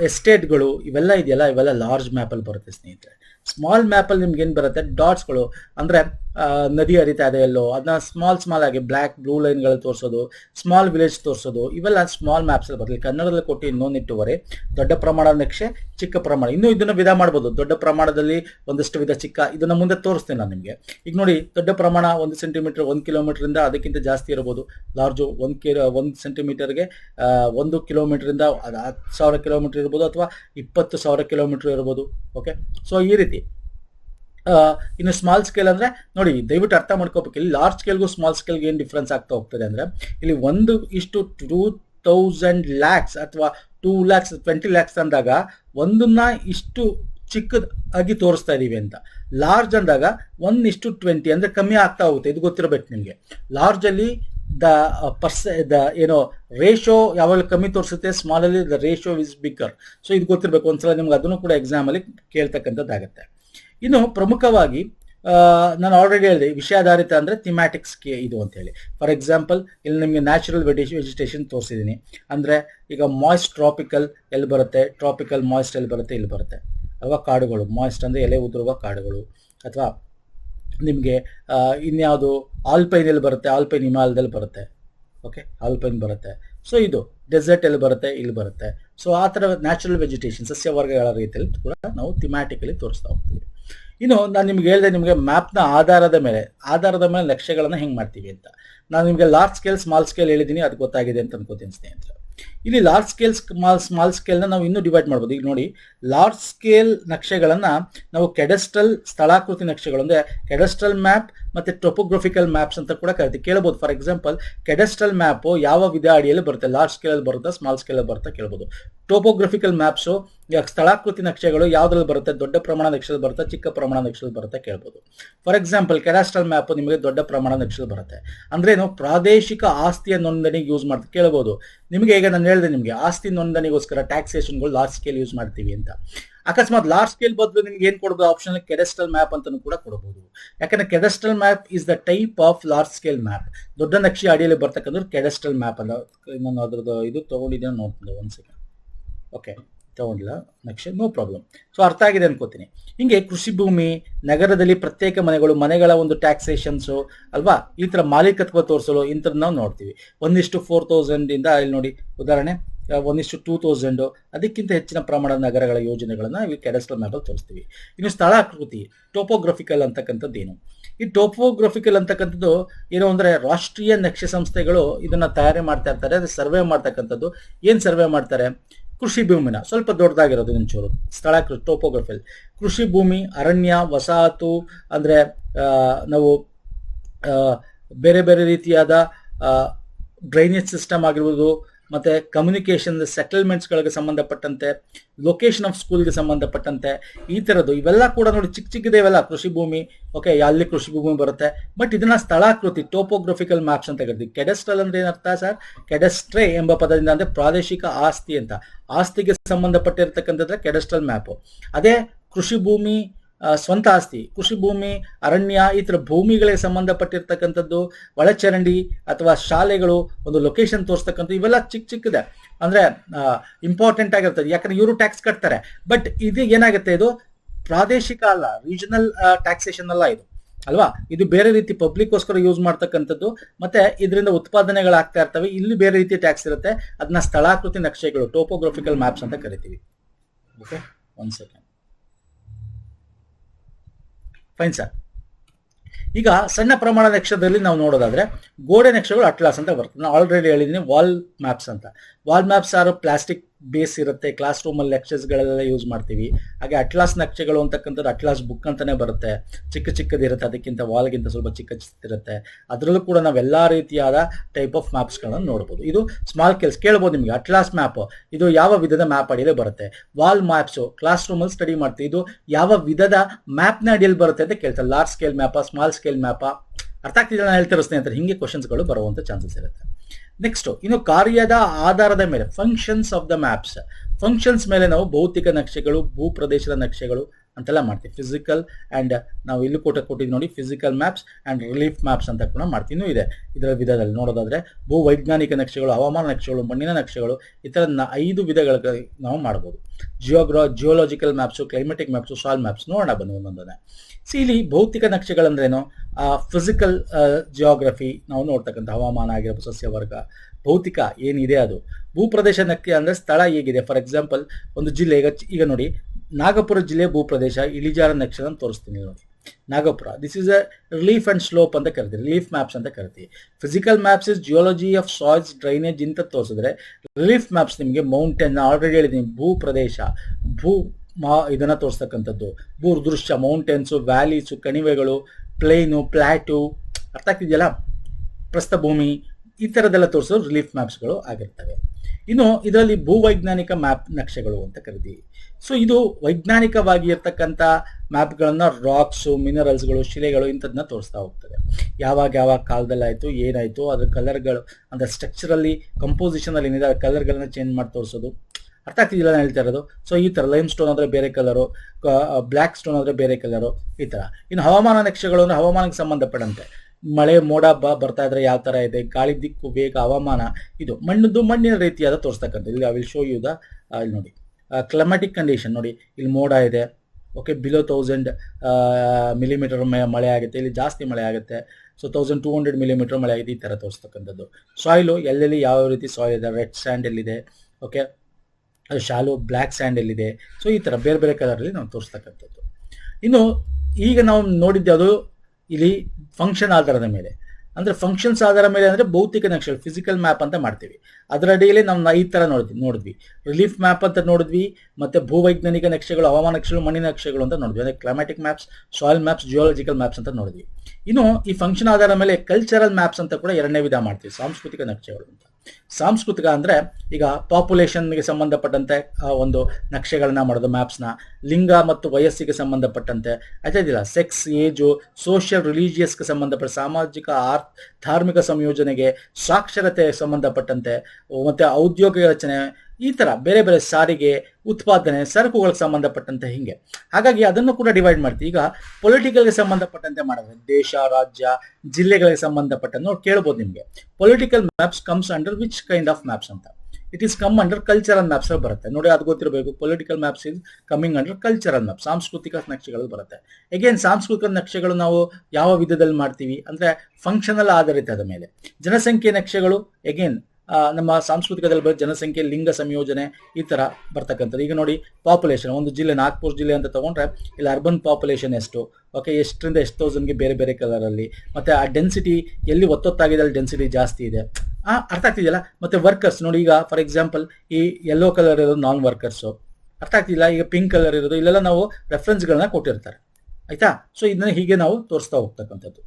ಎಸ್ಟೇಟ್ಗಳು ಇವೆಲ್ಲ ಇದೆಯಲ್ಲ, ಇವೆಲ್ಲ ಲಾರ್ಜ್ ಮ್ಯಾಪಲ್ಲಿ ಬರುತ್ತೆ ಸ್ನೇಹಿತರೆ. ಸ್ಮಾಲ್ ಮ್ಯಾಪಲ್ಲಿ ನಿಮ್ಗೆ ಏನು ಬರುತ್ತೆ? ಡಾಟ್ಸ್ಗಳು. ಅಂದರೆ ನದಿ ಹರಿತಾ ಇದೆ ಎಲ್ಲೋ ಅದನ್ನ ಸ್ಮಾಲ್ ಸ್ಮಾಲ್ ಆಗಿ ಬ್ಲ್ಯಾಕ್ ಬ್ಲೂ ಲೈನ್ಗಳು ತೋರಿಸೋದು ಸ್ಮಾಲ್ ವಿಲೇಜ್ ತೋರಿಸೋದು, ಇವೆಲ್ಲ ಸ್ಮಾಲ್ ಮ್ಯಾಪ್ಸ್ ಅಲ್ಲಿ ಬರ್ತದೆ. ಕನ್ನಡದಲ್ಲಿ ಕೊಟ್ಟು ಇನ್ನೊಂದಿಟ್ಟುವರೆ ದೊಡ್ಡ ಪ್ರಮಾಣದ ನಕ್ಷೆ, ಚಿಕ್ಕ ಪ್ರಮಾಣ. ಇನ್ನೂ ಇದನ್ನ ವಿಧ ಮಾಡ್ಬೋದು. ದೊಡ್ಡ ಪ್ರಮಾಣದಲ್ಲಿ ಒಂದಷ್ಟು ವಿಧ ಚಿಕ್ಕ, ಇದನ್ನ ಮುಂದೆ ತೋರಿಸ್ತೀನಿ ನಾನು ನಿಮಗೆ. ಈಗ ನೋಡಿ, ದೊಡ್ಡ ಪ್ರಮಾಣ ಒಂದು ಸೆಂಟಿಮೀಟರ್ ಒಂದು ಕಿಲೋಮೀಟರ್ ಇಂದ ಅದಕ್ಕಿಂತ ಜಾಸ್ತಿ ಇರಬಹುದು. ಲಾರ್ಜು ಒಂದು ಕಿಲೋ ಒಂದು ಸೆಂಟಿಮೀಟರ್ಗೆ ಒಂದು ಕಿಲೋಮೀಟರ್ ಇಂದ ಅದು ಹತ್ತು ಸಾವಿರ ಕಿಲೋಮೀಟರ್ ಇರ್ಬೋದು ಅಥವಾ ಇಪ್ಪತ್ತು ಸಾವಿರ ಕಿಲೋಮೀಟರ್ ಇರ್ಬೋದು ಓಕೆ ಸೊ ಈ ರೀತಿ. ಇನ್ನು ಸ್ಮಾಲ್ ಸ್ಕೇಲ್ ಅಂದ್ರೆ ನೋಡಿ, ದಯವಿಟ್ಟು ಅರ್ಥ ಮಾಡ್ಕೋಬೇಕು. ಇಲ್ಲಿ ಲಾರ್ಜ್ ಸ್ಕೇಲ್ಗೂ ಸ್ಮಾಲ್ ಸ್ಕೇಲ್ಗೆ ಏನು ಡಿಫ್ರೆನ್ಸ್ ಆಗ್ತಾ ಹೋಗ್ತದೆ ಅಂದ್ರೆ, ಇಲ್ಲಿ ಒಂದು ಇಷ್ಟು ಟೂ ತೌಸಂಡ್ ಲ್ಯಾಕ್ಸ್ ಅಥವಾ ಟೂ ಲ್ಯಾಕ್ಸ್ ಟ್ವೆಂಟಿ ಲ್ಯಾಕ್ಸ್ ಅಂದಾಗ ಒಂದನ್ನ ಇಷ್ಟು ಚಿಕ್ಕದಾಗಿ ತೋರಿಸ್ತಾ ಇದೀವಿ ಅಂತ. ಲಾರ್ಜ್ ಅಂದಾಗ ಒಂದು ಇಷ್ಟು ಟ್ವೆಂಟಿ ಅಂದ್ರೆ ಕಮ್ಮಿ ಆಗ್ತಾ ಹೋಗುತ್ತೆ. ಇದು ಗೊತ್ತಿರಬೇಕು ನಿಮಗೆ. ಲಾರ್ಜ್ ಅಲ್ಲಿ ದ ಪರ್ಸ ದ, ಏನೋ ರೇಷೋ ಯಾವಾಗ ಕಮ್ಮಿ ತೋರಿಸುತ್ತೆ ಸ್ಮಾಲ್ ಅಲ್ಲಿ the ratio is bigger so ಇದು ಗೊತ್ತಿರಬೇಕು. ಒಂದ್ಸಲ ನಿಮ್ಗೆ ಅದನ್ನು ಕೂಡ ಎಕ್ಸಾಮ್ ಅಲ್ಲಿ ಕೇಳ್ತಕ್ಕಂಥದ್ದಾಗತ್ತೆ. ಇನ್ನು ಪ್ರಮುಖವಾಗಿ ನಾನು ಆಲ್ರೆಡಿ ಹೇಳಿದೆ, ವಿಷಯಾಧಾರಿತ ಅಂದರೆ ಥಿಮ್ಯಾಟಿಕ್ಸ್ ಇದು ಅಂತ ಹೇಳಿ. ಫಾರ್ ಎಕ್ಸಾಂಪಲ್ ಇಲ್ಲಿ ನಿಮಗೆ ನ್ಯಾಚುರಲ್ ವೆಜಿಟೇಷನ್ ತೋರಿಸಿದ್ದೀನಿ ಅಂದರೆ ಈಗ ಮಾಯ್ಸ್ಟ್ ಟ್ರಾಪಿಕಲ್ ಎಲ್ಲಿ ಬರುತ್ತೆ? ಟ್ರಾಪಿಕಲ್ ಮಾಯ್ಸ್ಟ್ ಎಲ್ಲಿ ಬರುತ್ತೆ? ಇಲ್ಲಿ ಬರುತ್ತೆ. ಅಥವಾ ಕಾಡುಗಳು? ಮಾಯ್ಸ್ಟ್ ಅಂದರೆ ಎಲೆ ಉದುರುವ ಕಾಡುಗಳು. ಅಥವಾ ನಿಮಗೆ ಇನ್ಯಾವುದು ಆಲ್ಪೈನ್ ಎಲ್ಲಿ ಬರುತ್ತೆ? ಆಲ್ಪೈನ್ ಹಿಮಾಲಯದಲ್ಲಿ ಬರುತ್ತೆ. ಓಕೆ ಆಲ್ಪೈನ್ ಬರುತ್ತೆ. ಸೊ ಇದು ಡೆಸರ್ಟ್ ಎಲ್ಲಿ ಬರುತ್ತೆ? ಇಲ್ಲಿ ಬರುತ್ತೆ. ಸೊ ಆ ಥರ ನ್ಯಾಚುರಲ್ ವೆಜಿಟೇಷನ್ ಸಸ್ಯವರ್ಗಗಳ ರೀತಿಯಲ್ಲಿ ಕೂಡ ನಾವು ಥಿಮ್ಯಾಟಿಕಲಿ ತೋರಿಸ್ತಾ ಹೋಗ್ತೀವಿ. ಇನ್ನು ನಾನು ನಿಮ್ಗೆ ಹೇಳಿದೆ ನಿಮಗೆ ಮ್ಯಾಪ್ನ ಆಧಾರದ ಮೇಲೆ ಆಧಾರದ ಮೇಲೆ ಲಕ್ಷ್ಯಗಳನ್ನು ಹೆಂಗೆ ಮಾಡ್ತೀವಿ ಅಂತ. ನಾನು ನಿಮಗೆ ಲಾರ್ಜ್ ಸ್ಕೇಲ್ ಸ್ಮಾಲ್ ಸ್ಕೇಲ್ ಹೇಳಿದ್ದೀನಿ ಅದು ಗೊತ್ತಾಗಿದೆ ಅಂತ ಅನ್ಕೋತೀನಿ ಸ್ನೇಹಿತರೆ. ಇಲ್ಲಿ ಲಾರ್ಜ್ ಸ್ಕೇಲ್ ಸ್ಮಾಲ್ ಸ್ಮಾಲ್ ಸ್ಕೇಲ್ನ ನಾವು ಇನ್ನೂ ಡಿವೈಡ್ ಮಾಡ್ಬೋದು. ಈಗ ನೋಡಿ ಲಾರ್ಜ್ ಸ್ಕೇಲ್ ನಕ್ಷೆಗಳನ್ನ ನಾವು ಕೆಡೆಸ್ಟ್ರಲ್ ಸ್ಥಳಾಕೃತಿ ನಕ್ಷೆಗಳು ಅಂದರೆ ಕೆಡೆಸ್ಟ್ರಲ್ ಮ್ಯಾಪ್ ಮತ್ತು ಟೊಪೋಗ್ರಫಿಕಲ್ ಮ್ಯಾಪ್ಸ್ ಅಂತ ಕೂಡ ಕರಿತೀವಿ. ಕೇಳ್ಬೋದು ಫಾರ್ ಎಕ್ಸಾಂಪಲ್ ಕೆಡೆಸ್ಟ್ರಲ್ ಮ್ಯಾಪ್ ಯಾವ ವಿಧ ಅಡಿಯಲ್ಲಿ ಬರುತ್ತೆ? ಲಾರ್ಜ್ ಸ್ಕೇಲ್ ಬರುತ್ತಾ ಸ್ಮಾಲ್ ಸ್ಕೇಲ್ ಬರುತ್ತಾ ಕೇಳ್ಬೋದು. ಟೋಪೋಗ್ರಫಿಕಲ್ ಮ್ಯಾಪ್ಸು, ಈಗ ಸ್ಥಳಾಕೃತಿ ನಕ್ಷೆಗಳು ಯಾವುದ್ರಲ್ಲಿ ಬರುತ್ತೆ? ದೊಡ್ಡ ಪ್ರಮಾಣ ನಕ್ಷೆಯಲ್ಲಿ ಬರುತ್ತೆ, ಚಿಕ್ಕ ಪ್ರಮಾಣ ನಕ್ಷೆಯಲ್ಲಿ ಬರುತ್ತೆ ಕೇಳ್ಬೋದು. ಫಾರ್ ಎಕ್ಸಾಂಪಲ್ ಕೆಡಾಸ್ಟ್ರಲ್ ಮ್ಯಾಪ್ ನಿಮಗೆ ದೊಡ್ಡ ಪ್ರಮಾಣ ನಕ್ಷೆಯಲ್ಲಿ ಬರುತ್ತೆ. ಅಂದ್ರೆ ಏನು ಪ್ರಾದೇಶಿಕ ಆಸ್ತಿಯ ನೋಂದಣಿಗೆ ಯೂಸ್ ಮಾಡ್ತಾ ಕೇಳ್ಬೋದು. ನಿಮಗೆ ಈಗ ನಾನು ಹೇಳಿದೆ ನಿಮಗೆ ಆಸ್ತಿ ನೋಂದಣಿಗೋಸ್ಕರ ಟ್ಯಾಕ್ಸೇಷನ್ಗಳು ಲಾರ್ಜ್ ಸ್ಕೇಲ್ ಯೂಸ್ ಮಾಡ್ತೀವಿ ಅಂತ. ಅಕಸ್ಮಾತ್ ಲಾರ್ಜ್ ಸ್ಕೇಲ್ ಬದಲು ನಿಮ್ಗೆ ಏನ್ ಕೊಡಬಹುದು ಆಪ್ಷನ್ ಕೆಡೆಸ್ಟಲ್ ಮ್ಯಾಪ್ ಅಂತಲೂ ಕೂಡ ಕೊಡಬಹುದು ಯಾಕಂದ್ರೆ cadastral map is the type of large scale map ದೊಡ್ಡ ನಕ್ಷೆ ಅಡಿಯಲ್ಲಿ ಬರ್ತಕ್ಕಂಥ ಕೆಡೆಸ್ಟಲ್ ಮ್ಯಾಪ್ ಅಲ್ಲ. ನಾನು ಅದ್ರದ್ದು ಇದು ತಗೊಂಡಿದ್ದೇನೆ ನೋಡ್ತೀನಿ ಒಂದ್ ಸೆಕೆಂಡ್ ಓಕೆ ತಗೊಂಡಿಲ್ಲ ನಕ್ಷೆ ನೋ ಪ್ರಾಬ್ಲಮ್ ಸೊ ಅರ್ಥ ಆಗಿದೆ ಅನ್ಕೋತೀನಿ. ಹಿಂಗೆ ಕೃಷಿ ಭೂಮಿ, ನಗರದಲ್ಲಿ ಪ್ರತ್ಯೇಕ ಮನೆಗಳು, ಮನೆಗಳ ಒಂದು ಟ್ಯಾಕ್ಸೇಷನ್ಸು ಅಲ್ವಾ? ಈ ಥರ ಮಾಲೀಕತ್ವ ತೋರಿಸಲು ಇಂಥದ್ದು ನಾವು ನೋಡ್ತೀವಿ. ಒಂದಿಷ್ಟು ಫೋರ್ ತೌಸಂಡಿಂದ ಇಲ್ಲಿ ನೋಡಿ, ಉದಾಹರಣೆ ಒಂದಿಷ್ಟು ಟೂ ತೌಸಂಡು ಅದಕ್ಕಿಂತ ಹೆಚ್ಚಿನ ಪ್ರಮಾಣದ ನಗರಗಳ ಯೋಜನೆಗಳನ್ನು ಇಲ್ಲಿ ಕೆಡಸ್ಟ್ರಲ್ ಮ್ಯಾಪಲ್ಲಿ ತೋರಿಸ್ತೀವಿ. ಇನ್ನು ಸ್ಥಳಾಕೃತಿ ಟೋಪೋಗ್ರಫಿಕಲ್ ಅಂತಕ್ಕಂಥದ್ದು ಏನು? ಈ ಟೋಪೋಗ್ರಫಿಕಲ್ ಅಂತಕ್ಕಂಥದ್ದು ಏನು ಅಂದರೆ ರಾಷ್ಟ್ರೀಯ ನಕ್ಷೆ ಸಂಸ್ಥೆಗಳು ಇದನ್ನು ತಯಾರಿ ಮಾಡ್ತಾ ಇರ್ತಾರೆ, ಅದು ಸರ್ವೆ ಮಾಡ್ತಕ್ಕಂಥದ್ದು. ಏನು ಸರ್ವೆ ಮಾಡ್ತಾರೆ? ಕೃಷಿ ಭೂಮಿನ, ಸ್ವಲ್ಪ ದೊಡ್ಡದಾಗಿರೋದು ಒಂಚೂರು ಸ್ಥಳ ಟೋಪೋಗ್ರಫಿಯಲ್ಲಿ ಕೃಷಿ ಭೂಮಿ, ಅರಣ್ಯ, ವಸಾಹತು, ಅಂದರೆ ನಾವು ಬೇರೆ ಬೇರೆ ರೀತಿಯಾದ ಡ್ರೈನೇಜ್ ಸಿಸ್ಟಮ್ ಆಗಿರ್ಬೋದು ಮತ್ತೆ ಕಮ್ಯುನಿಕೇಷನ್ ಸೆಟಲ್ಮೆಂಟ್ಸ್ಗಳಿಗೆ ಸಂಬಂಧಪಟ್ಟಂತೆ ಲೊಕೇಶನ್ ಆಫ್ ಸ್ಕೂಲ್ಗೆ ಸಂಬಂಧಪಟ್ಟಂತೆ, ಈ ಥರದ್ದು ಇವೆಲ್ಲ ಕೂಡ ನೋಡಿ ಚಿಕ್ಕ ಚಿಕ್ಕದೇ ಇವೆಲ್ಲ. ಕೃಷಿ ಭೂಮಿ ಓಕೆ ಅಲ್ಲಿ ಕೃಷಿ ಭೂಮಿ ಬರುತ್ತೆ. ಬಟ್ ಇದನ್ನ ಸ್ಥಳಾಕೃತಿ ಟೋಪೋಗ್ರಫಿಕಲ್ ಮ್ಯಾಪ್ಸ್ ಅಂತ ಕರಿತೀವಿ. ಕೆಡೆಸ್ಟ್ರಲ್ ಅಂದ್ರೆ ಏನರ್ಥ ಸರ್ ಕೆಡೆಸ್ಟ್ರೆ ಎಂಬ ಪದದಿಂದ ಅಂದ್ರೆ ಪ್ರಾದೇಶಿಕ ಆಸ್ತಿ ಅಂತ. ಆಸ್ತಿಗೆ ಸಂಬಂಧಪಟ್ಟಿರ್ತಕ್ಕಂಥದ್ರೆ ಕೆಡೆಸ್ಟ್ರಲ್ ಮ್ಯಾಪ್ ಅದೇ ಕೃಷಿ ಭೂಮಿ ಸ್ವಂತ ಆಸ್ತಿ ಕೃಷಿ ಭೂಮಿ ಅರಣ್ಯ ಥರ ಭೂಮಿಗಳಿಗೆ ಸಂಬಂಧಪಟ್ಟಿರ್ತಕ್ಕಂಥದ್ದು, ಒಳಚರಂಡಿ ಅಥವಾ ಶಾಲೆಗಳು, ಒಂದು ಲೊಕೇಶನ್ ತೋರಿಸ್ತಕ್ಕಂಥ ಇವೆಲ್ಲ ಚಿಕ್ಕ ಚಿಕ್ಕದೆ. ಅಂದ್ರೆ ಇಂಪಾರ್ಟೆಂಟ್ ಆಗಿರ್ತದೆ. ಯಾಕಂದ್ರೆ ಇವರು ಟ್ಯಾಕ್ಸ್ ಕಟ್ತಾರೆ. ಬಟ್ ಇದು ಏನಾಗುತ್ತೆ ಇದು? ಪ್ರಾದೇಶಿಕ ಅಲ್ಲ ರೀಜನಲ್ ಟ್ಯಾಕ್ಸೇಷನ್ ಅಲ್ಲ ಇದು. ಅಲ್ವಾ? ಇದು ಬೇರೆ ರೀತಿ ಪಬ್ಲಿಕ್ಗೋಸ್ಕರ ಯೂಸ್ ಮಾಡ್ತಕ್ಕಂಥದ್ದು. ಮತ್ತೆ ಇದರಿಂದ ಉತ್ಪಾದನೆಗಳು ಆಗ್ತಾ ಇರ್ತವೆ. ಇಲ್ಲಿ ಬೇರೆ ರೀತಿ ಟ್ಯಾಕ್ಸ್ ಇರುತ್ತೆ. ಅದನ್ನ ಸ್ಥಳಾಕೃತಿ ನಕ್ಷೆಗಳು ಟೋಪೋಗ್ರಫಿಕಲ್ ಮ್ಯಾಪ್ಸ್ ಅಂತ ಕರಿತೀವಿ. Okay one second fine sir ಈಗ ಸಣ್ಣ ಪ್ರಮಾಣದ ನಕ್ಷತ್ರದಲ್ಲಿ ನಾವು ನೋಡೋದಾದ್ರೆ ಗೋಡೆ ನಕ್ಷೆಗಳು ಅಟ್ಲಾಸ್ ಅಂತ ಬರ್ತದೆ ನಾನು ಆಲ್ರೆಡಿ ಹೇಳಿದ್ದೀನಿ ವಾಲ್ ಮ್ಯಾಪ್ಸ್ ಅಂತ. Wall maps are plastic base ಇರುತ್ತೆ ಕ್ಲಾಸ್ ರೂಮಲ್ಲಿ ಲೆಕ್ಚರ್ಸ್ಗಳೆಲ್ಲ ಯೂಸ್ ಮಾಡ್ತೀವಿ. ಹಾಗೆ ಅಟ್ಲಾಸ್ ನಕ್ಷೆಗಳು ಅಂತಕ್ಕಂಥದ್ದು ಅಟ್ಲಾಸ್ ಬುಕ್ ಅಂತಾನೆ ಬರುತ್ತೆ. ಚಿಕ್ಕ ಚಿಕ್ಕದಿರುತ್ತೆ ಅದಕ್ಕಿಂತ ವಾಲ್ಗಿಂತ ಸ್ವಲ್ಪ ಚಿಕ್ಕ ಚಿಕ್ಕದಿರುತ್ತೆ ಅದರಲ್ಲೂ ಕೂಡ ನಾವು ಎಲ್ಲಾ ರೀತಿಯಾದ ಟೈಪ್ ಆಫ್ ಮ್ಯಾಪ್ಸ್ಗಳನ್ನು ನೋಡ್ಬೋದು. ಇದು ಸ್ಮಾಲ್ ಕೆಲ್ಸ್ ಕೇಳ್ಬೋದು ನಿಮಗೆ ಅಟ್ಲಾಸ್ ಮ್ಯಾಪ್ ಇದು ಯಾವ ವಿಧದ ಮ್ಯಾಪ್ ಅಡಿಯಲ್ಲಿ ಬರುತ್ತೆ? ವಾಲ್ ಮ್ಯಾಪ್ಸು ಕ್ಲಾಸ್ ರೂಮಲ್ಲಿ ಸ್ಟಡಿ ಮಾಡ್ತೀವಿ. ಇದು ಯಾವ ವಿಧದ ಮ್ಯಾಪ್ನ ಅಡಿಯಲ್ಲಿ ಬರುತ್ತೆ ಅಂತ ಕೇಳ್ತಾರೆ. ಲಾರ್ಜ್ ಸ್ಕೇಲ್ ಮ್ಯಾಪ ಸ್ಮಾಲ್ ಸ್ಕೇಲ್ ಮ್ಯಾಪ ಅರ್ಥ ಆಗ್ತಿದೆ ನಾನು ಹೇಳ್ತಿರೋ ಸ್ನೇಹಿತರೆ, ಹಿಂಗೆ ಕ್ವಶನ್ಸ್ಗಳು ಬರುವಂತ ಚಾನ್ಸಸ್ ಇರುತ್ತೆ. ನೆಕ್ಸ್ಟ್ ಇನ್ನು ಕಾರ್ಯದ ಆಧಾರದ ಮೇಲೆ functions of the maps functions ಮೇಲೆ ನಾವು ಭೌತಿಕ ನಕ್ಷೆಗಳು, ಭೂಪ್ರದೇಶದ ನಕ್ಷೆಗಳು ಅಂತೆಲ್ಲ ಮಾಡ್ತೀವಿ. ಫಿಸಿಕಲ್ ಆ್ಯಂಡ್ ನಾವು ಇಲ್ಲಿ ಕೊಟ್ಟ ಕೊಟ್ಟಿದ್ದು ನೋಡಿ physical maps and relief maps ಅಂತ ಕೂಡ ಮಾಡ್ತೀನೂ ಇದೆ. ಇದರ ವಿಧದಲ್ಲಿ ನೋಡೋದಾದರೆ, ಭೂ ವೈಜ್ಞಾನಿಕ ನಕ್ಷೆಗಳು, ಹವಾಮಾನ ನಕ್ಷೆಗಳು, ಮಣ್ಣಿನ ನಕ್ಷೆಗಳು, ಈ ಥರ ಐದು ವಿಧಗಳ ನಾವು ಮಾಡ್ಬೋದು. Geography geological maps climatic maps soil maps ನೋಡೋಣ ಬನ್ನಿ ಒಂದೊಂದನ್ನೇ. ಸಿ ಇಲ್ಲಿ ಭೌತಿಕ ನಕ್ಷೆಗಳಂದ್ರೇನು? ಫಿಸಿಕಲ್ ಜಿಯೋಗ್ರಫಿ ನಾವು ನೋಡ್ತಕ್ಕಂಥ ಹವಾಮಾನ ಆಗಿರ್ಬೋದು, ಸಸ್ಯವರ್ಗ, ಭೌತಿಕ ಏನಿದೆ ಅದು. ಭೂಪ್ರದೇಶ ನಕ್ಷೆ ಅಂದರೆ ಸ್ಥಳ ಹೇಗಿದೆ? ಫಾರ್ ಎಕ್ಸಾಂಪಲ್ ಒಂದು ಜಿಲ್ಲೆ ಈಗ ಈಗ ನೋಡಿ ನಾಗಪುರ ಜಿಲ್ಲೆ ಭೂಪ್ರದೇಶ ಇಳಿಜಾರ ನಕ್ಷೆ ಅಂತ ತೋರಿಸ್ತೀನಿ ನೋಡಿ. Nagpur this is a relief and slope ಅಂತ ಕರಿತೀವಿ ರಿಲೀಫ್ ಮ್ಯಾಪ್ಸ್ ಅಂತ ಕರಿತೀವಿ physical maps is geology of ಸಾಯ್ಸ್ drainage ಅಂತ ತೋರಿಸಿದ್ರೆ ರಿಲೀಫ್ ಮ್ಯಾಪ್ಸ್ ನಿಮಗೆ ಮೌಂಟೇನ್ ಆಲ್ರೆಡಿ ಹೇಳಿದ್ದೀನಿ ಭೂ ಪ್ರದೇಶ ಭೂ ಮಾ ಇದನ್ನು ತೋರಿಸ್ತಕ್ಕಂಥದ್ದು. ಭೂ ದೃಶ್ಯ ಮೌಂಟೇನ್ಸು ವ್ಯಾಲೀಸು ಕಣಿವೆಗಳು ಪ್ಲೇನು ಪ್ಲಾಟು ಅರ್ಥ ಆಗ್ತಿದೆಯಲ್ಲ? ಪ್ರಸ್ಥಭೂಮಿ ಈ ಥರದ್ದೆಲ್ಲ ತೋರಿಸೋ ರಿಲೀಫ್ ಮ್ಯಾಪ್ಸ್ಗಳು ಆಗಿರ್ತವೆ. ಇನ್ನು ಇದರಲ್ಲಿ ಭೂವೈಜ್ಞಾನಿಕ ಮ್ಯಾಪ್ ನಕ್ಷೆಗಳು ಅಂತ ಕರಿತೀವಿ. ಸೊ ಇದು ವೈಜ್ಞಾನಿಕವಾಗಿ ಇರ್ತಕ್ಕಂಥ ಮ್ಯಾಪ್ಗಳನ್ನ ರಾಕ್ಸು, ಮಿನರಲ್ಸ್ಗಳು, ಶಿಲೆಗಳು ಇಂಥದನ್ನ ತೋರಿಸ್ತಾ ಹೋಗ್ತದೆ. ಯಾವಾಗ ಯಾವಾಗ ಕಾಲದಲ್ಲಿ ಆಯಿತು ಏನಾಯಿತು, ಅದ್ರ ಕಲರ್ಗಳು, ಅಂದರೆ ಸ್ಟ್ರಕ್ಚರಲ್ಲಿ, ಕಂಪೋಸಿಷನಲ್ಲಿ ಏನಿದೆ ಆ ಕಲರ್ಗಳನ್ನ ಚೇಂಜ್ ಮಾಡಿ ತೋರಿಸೋದು. ಅರ್ಥ ಆಗ್ತಿದಿಲ್ಲ ನಾನು ಹೇಳ್ತಾ ಇರೋದು? ಸೊ ಈ ಥರ ಲೈಮ್ ಸ್ಟೋನ್ ಅಂದರೆ ಬೇರೆ ಕಲರು ಬ್ಲ್ಯಾಕ್ ಸ್ಟೋನ್ ಅಂದರೆ ಬೇರೆ ಕಲರು, ಈ ಥರ. ಇನ್ನು ಹವಾಮಾನ ನಕ್ಷೆಗಳು ಅಂದರೆ ಹವಾಮಾನಕ್ಕೆ ಸಂಬಂಧಪಟ್ಟಂತೆ. ಮಳೆ, ಮೋಡ ಬ, ಬರ್ತಾ ಇದ್ರೆ ಯಾವ ಥರ ಇದೆ? ಗಾಳಿ, ದಿಕ್ಕು, ವೇಗ, ಹವಾಮಾನ, ಇದು ಮಣ್ಣದ್ದು ಮಣ್ಣಿನ ರೀತಿಯಾದ ತೋರಿಸ್ತಕ್ಕಂಥದ್ದು. ಇಲ್ಲಿ I will show you the ಇಲ್ಲಿ ನೋಡಿ. ಕ್ಲೈಮ್ಯಾಟಿಕ್ ಕಂಡೀಷನ್ ನೋಡಿ. ಇಲ್ಲಿ ಮೋಡ ಇದೆ. ಓಕೆ ಬಿಲೋ ತೌಸಂಡ್ ಮಿಲಿಮೀಟರ್ ಮಳೆ ಆಗುತ್ತೆ. ಇಲ್ಲಿ ಜಾಸ್ತಿ ಮಳೆ ಆಗುತ್ತೆ. So thousand two hundred millimetre ಮಳೆ ಆಗಿದೆ ಈ ಥರ ತೋರಿಸ್ತಕ್ಕಂಥದ್ದು. ಸಾಯಿಲು ಎಲ್ಲೆಲ್ಲಿ ಯಾವ ರೀತಿ ಸಾಯಿಲ್ ಇದೆ? ರೆಡ್ ಸ್ಯಾಂಡ್ ಎಲ್ಲಿದೆ? ಓಕೆ ಅದು ಶಾಲು ಬ್ಲ್ಯಾಕ್ ಸ್ಯಾಂಡ್ ಎಲ್ಲಿದೆ? ಸೊ ಈ ಥರ ಬೇರೆ ಬೇರೆ ಕಲರಲ್ಲಿ ನಾವು ತೋರಿಸ್ತಕ್ಕಂಥದ್ದು. ಇನ್ನು, ಈಗ ನಾವು ನೋಡಿದ್ದು ಅದು ಇಲ್ಲಿ ಫಂಕ್ಷನ್ ಆಧಾರದ ಮೇಲೆ. ಅಂದರೆ ಫಂಕ್ಷನ್ಸ್ ಆಧಾರ ಮೇಲೆ ಅಂದರೆ ಭೌತಿಕ ನಕ್ಷೆ ಫಿಸಿಕಲ್ ಮ್ಯಾಪ್ ಅಂತ ಮಾಡ್ತೀವಿ. ಅದರ ಅಡಿಯಲ್ಲಿ ನಾವು ಈ ತರ ನೋಡಿದ್ವಿ ನೋಡಿದ್ವಿ. ರಿಲೀಫ್ ಮ್ಯಾಪ್ ಅಂತ ನೋಡಿದ್ವಿ, ಮತ್ತೆ ಭೂವೈಜ್ಞಾನಿಕ ನಕ್ಷೆಗಳು, ಹವಾಮಾನ ನಕ್ಷೆಗಳು, ಮಣ್ಣಿನ ನಕ್ಷೆಗಳು ಅಂತ ನೋಡಿದ್ವಿ. ಅಂದ್ರೆ climatic maps soil maps geological maps ಅಂತ ನೋಡಿದ್ವಿ. ಇನ್ನು ಈ ಫಂಕ್ಷನ್ ಆಧಾರ ಮೇಲೆ ಕಲ್ಚರಲ್ ಮ್ಯಾಪ್ಸ್ ಅಂತ ಕೂಡ ಎರಡನೇ ವಿಧ ಮಾಡ್ತೀವಿ. ಸಾಂಸ್ಕೃತಿಕ ನಕ್ಷೆಗಳು ಅಂತ. ಸಾಂಸ್ಕೃತಿಕ ಅಂದ್ರೆ ಈಗ ಪಾಪ್ಯುಲೇಷನ್ಗೆ ಸಂಬಂಧಪಟ್ಟಂತೆ ಒಂದು ನಕ್ಷೆಗಳನ್ನ ಮಾಡೋದು ಮ್ಯಾಪ್ಸ್ನ ಲಿಂಗ ಮತ್ತು ವಯಸ್ಸಿಗೆ ಸಂಬಂಧಪಟ್ಟಂತೆ. ಆಯ್ತಾ ಸೆಕ್ಸ್ ಏಜು ಸೋಷಿಯಲ್ ರಿಲಿಜಿಯಸ್ಗೆ ಸಂಬಂಧಪಟ್ಟ, ಸಾಮಾಜಿಕ ಆರ್ ಧಾರ್ಮಿಕ ಸಂಯೋಜನೆಗೆ ಸಾಕ್ಷರತೆ ಸಂಬಂಧಪಟ್ಟಂತೆ. ಮತ್ತೆ ಔದ್ಯೋಗಿಕ ರಚನೆ ಈ ತರ ಬೇರೆ ಬೇರೆ ಸಾರಿಗೆ, ಉತ್ಪಾದನೆ, ಸರಕುಗಳಿಗೆ ಸಂಬಂಧಪಟ್ಟಂತೆ ಹಿಂಗೆ. ಹಾಗಾಗಿ ಅದನ್ನು ಕೂಡ ಡಿವೈಡ್ ಮಾಡ್ತೀವಿ. ಈಗ ಪೊಲಿಟಿಕಲ್ಗೆ ಸಂಬಂಧಪಟ್ಟಂತೆ ಮಾಡಿದ್ರೆ, ದೇಶ, ರಾಜ್ಯ, ಜಿಲ್ಲೆಗಳಿಗೆ ಸಂಬಂಧಪಟ್ಟಂತೆ ನೋಡಿ ಕೇಳ್ಬೋದು ನಿಮಗೆ. Political maps comes under which kind of maps ಅಂತ. It is come under cultural maps ಬರುತ್ತೆ. ನೋಡಿ ಅದು ಗೊತ್ತಿರಬೇಕು. Political maps is coming under cultural map ಸಾಂಸ್ಕೃತಿಕ ನಕ್ಷೆಗಳು ಬರುತ್ತೆ. ಎಗೇನ್ ಸಾಂಸ್ಕೃತಿಕ ನಕ್ಷೆಗಳು ನಾವು ಯಾವ ವಿಧದಲ್ಲಿ ಮಾಡ್ತೀವಿ? ಅಂದ್ರೆ ಫಂಕ್ಷನಲ್ ಆಧಾರಿತದ ಮೇಲೆ. ಜನಸಂಖ್ಯೆ ನಕ್ಷೆಗಳು ಎಗೇನ್ ನಮ್ಮ ಸಾಂಸ್ಕೃತಿಕದಲ್ಲಿ ಬರೋ ಜನಸಂಖ್ಯೆ, ಲಿಂಗ ಸಂಯೋಜನೆ ಈ ತರ ಬರ್ತಕ್ಕಂಥದ್ದು. ಈಗ ನೋಡಿ ಪಾಪ್ಯುಲೇಷನ್ ಒಂದು ಜಿಲ್ಲೆ, ನಾಗ್ಪುರ್ ಜಿಲ್ಲೆ ಅಂತ ತಗೊಂಡ್ರೆ, ಇಲ್ಲಿ ಅರ್ಬನ್ ಪಾಪ್ಯುಲೇಷನ್ ಎಷ್ಟು? ಓಕೆ ಎಷ್ಟರಿಂದ ಎಷ್ಟು ತೌಸಂಡ್ಗೆ ಬೇರೆ ಬೇರೆ ಕಲರಲ್ಲಿ ಮತ್ತೆ ಆ ಡೆನ್ಸಿಟಿ ಎಲ್ಲಿ ಒತ್ತೊತ್ತಾಗಿದೆ, ಅಲ್ಲಿ ಡೆನ್ಸಿಟಿ ಜಾಸ್ತಿ ಇದೆ. ಆ, ಅರ್ಥ ಆಗ್ತಿದೆಯಲ್ಲ? ಮತ್ತೆ ವರ್ಕರ್ಸ್ ನೋಡಿ ಈಗ ಫಾರ್ ಎಕ್ಸಾಂಪಲ್ ಈ ಯೆಲ್ಲೋ ಕಲರ್ ಇರೋದು ನಾನ್ ವರ್ಕರ್ಸು ಅರ್ಥ ಆಗ್ತಿಲ್ಲ ಈಗ ಪಿಂಕ್ ಕಲರ್ ಇರೋದು, ಇಲ್ಲೆಲ್ಲ ನಾವು ರೆಫರೆನ್ಸ್ಗಳನ್ನ ಕೊಟ್ಟಿರ್ತಾರೆ. ಆಯ್ತಾ? ಸೊ ಇದನ್ನ ಹೀಗೆ ನಾವು ತೋರಿಸ್ತಾ ಹೋಗ್ತಕ್ಕಂಥದ್ದು.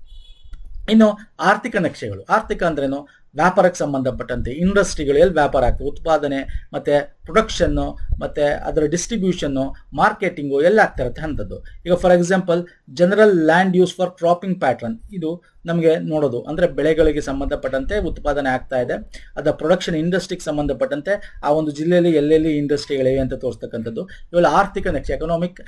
ಇನ್ನು ಆರ್ಥಿಕ ನಕ್ಷೆಗಳು. ಆರ್ಥಿಕ ಅಂದ್ರೇನು? ವ್ಯಾಪಾರಕ್ಕೆ ಸಂಬಂಧಪಟ್ಟಂತೆ ಇಂಡಸ್ಟ್ರಿಗಳು ಎಲ್ಲಿ ವ್ಯಾಪಾರ ಆಗ್ತದೆ ಉತ್ಪಾದನೆ ಮತ್ತು ಪ್ರೊಡಕ್ಷನ್ನು ಮತ್ತು ಅದರ ಡಿಸ್ಟ್ರಿಬ್ಯೂಷನ್ನು ಮಾರ್ಕೆಟಿಂಗು ಎಲ್ಲ ಆಗ್ತಾ ಇರುತ್ತೆ ಅಂಥದ್ದು. ಈಗ for example general land use for cropping pattern ಇದು ನಮಗೆ ನೋಡೋದು. ಅಂದರೆ ಬೆಳೆಗಳಿಗೆ ಸಂಬಂಧಪಟ್ಟಂತೆ ಉತ್ಪಾದನೆ ಆಗ್ತಾ ಇದೆ. ಅದರ ಪ್ರೊಡಕ್ಷನ್ ಇಂಡಸ್ಟ್ರಿಗೆ ಸಂಬಂಧಪಟ್ಟಂತೆ ಆ ಒಂದು ಜಿಲ್ಲೆಯಲ್ಲಿ ಎಲ್ಲೆಲ್ಲಿ ಇಂಡಸ್ಟ್ರಿಗಳಿವೆ ಅಂತ ತೋರಿಸ್ತಕ್ಕಂಥದ್ದು. ಇವೆಲ್ಲ ಆರ್ಥಿಕ ನಕ್ಷೆ ಎಕನಾಮಿಕ್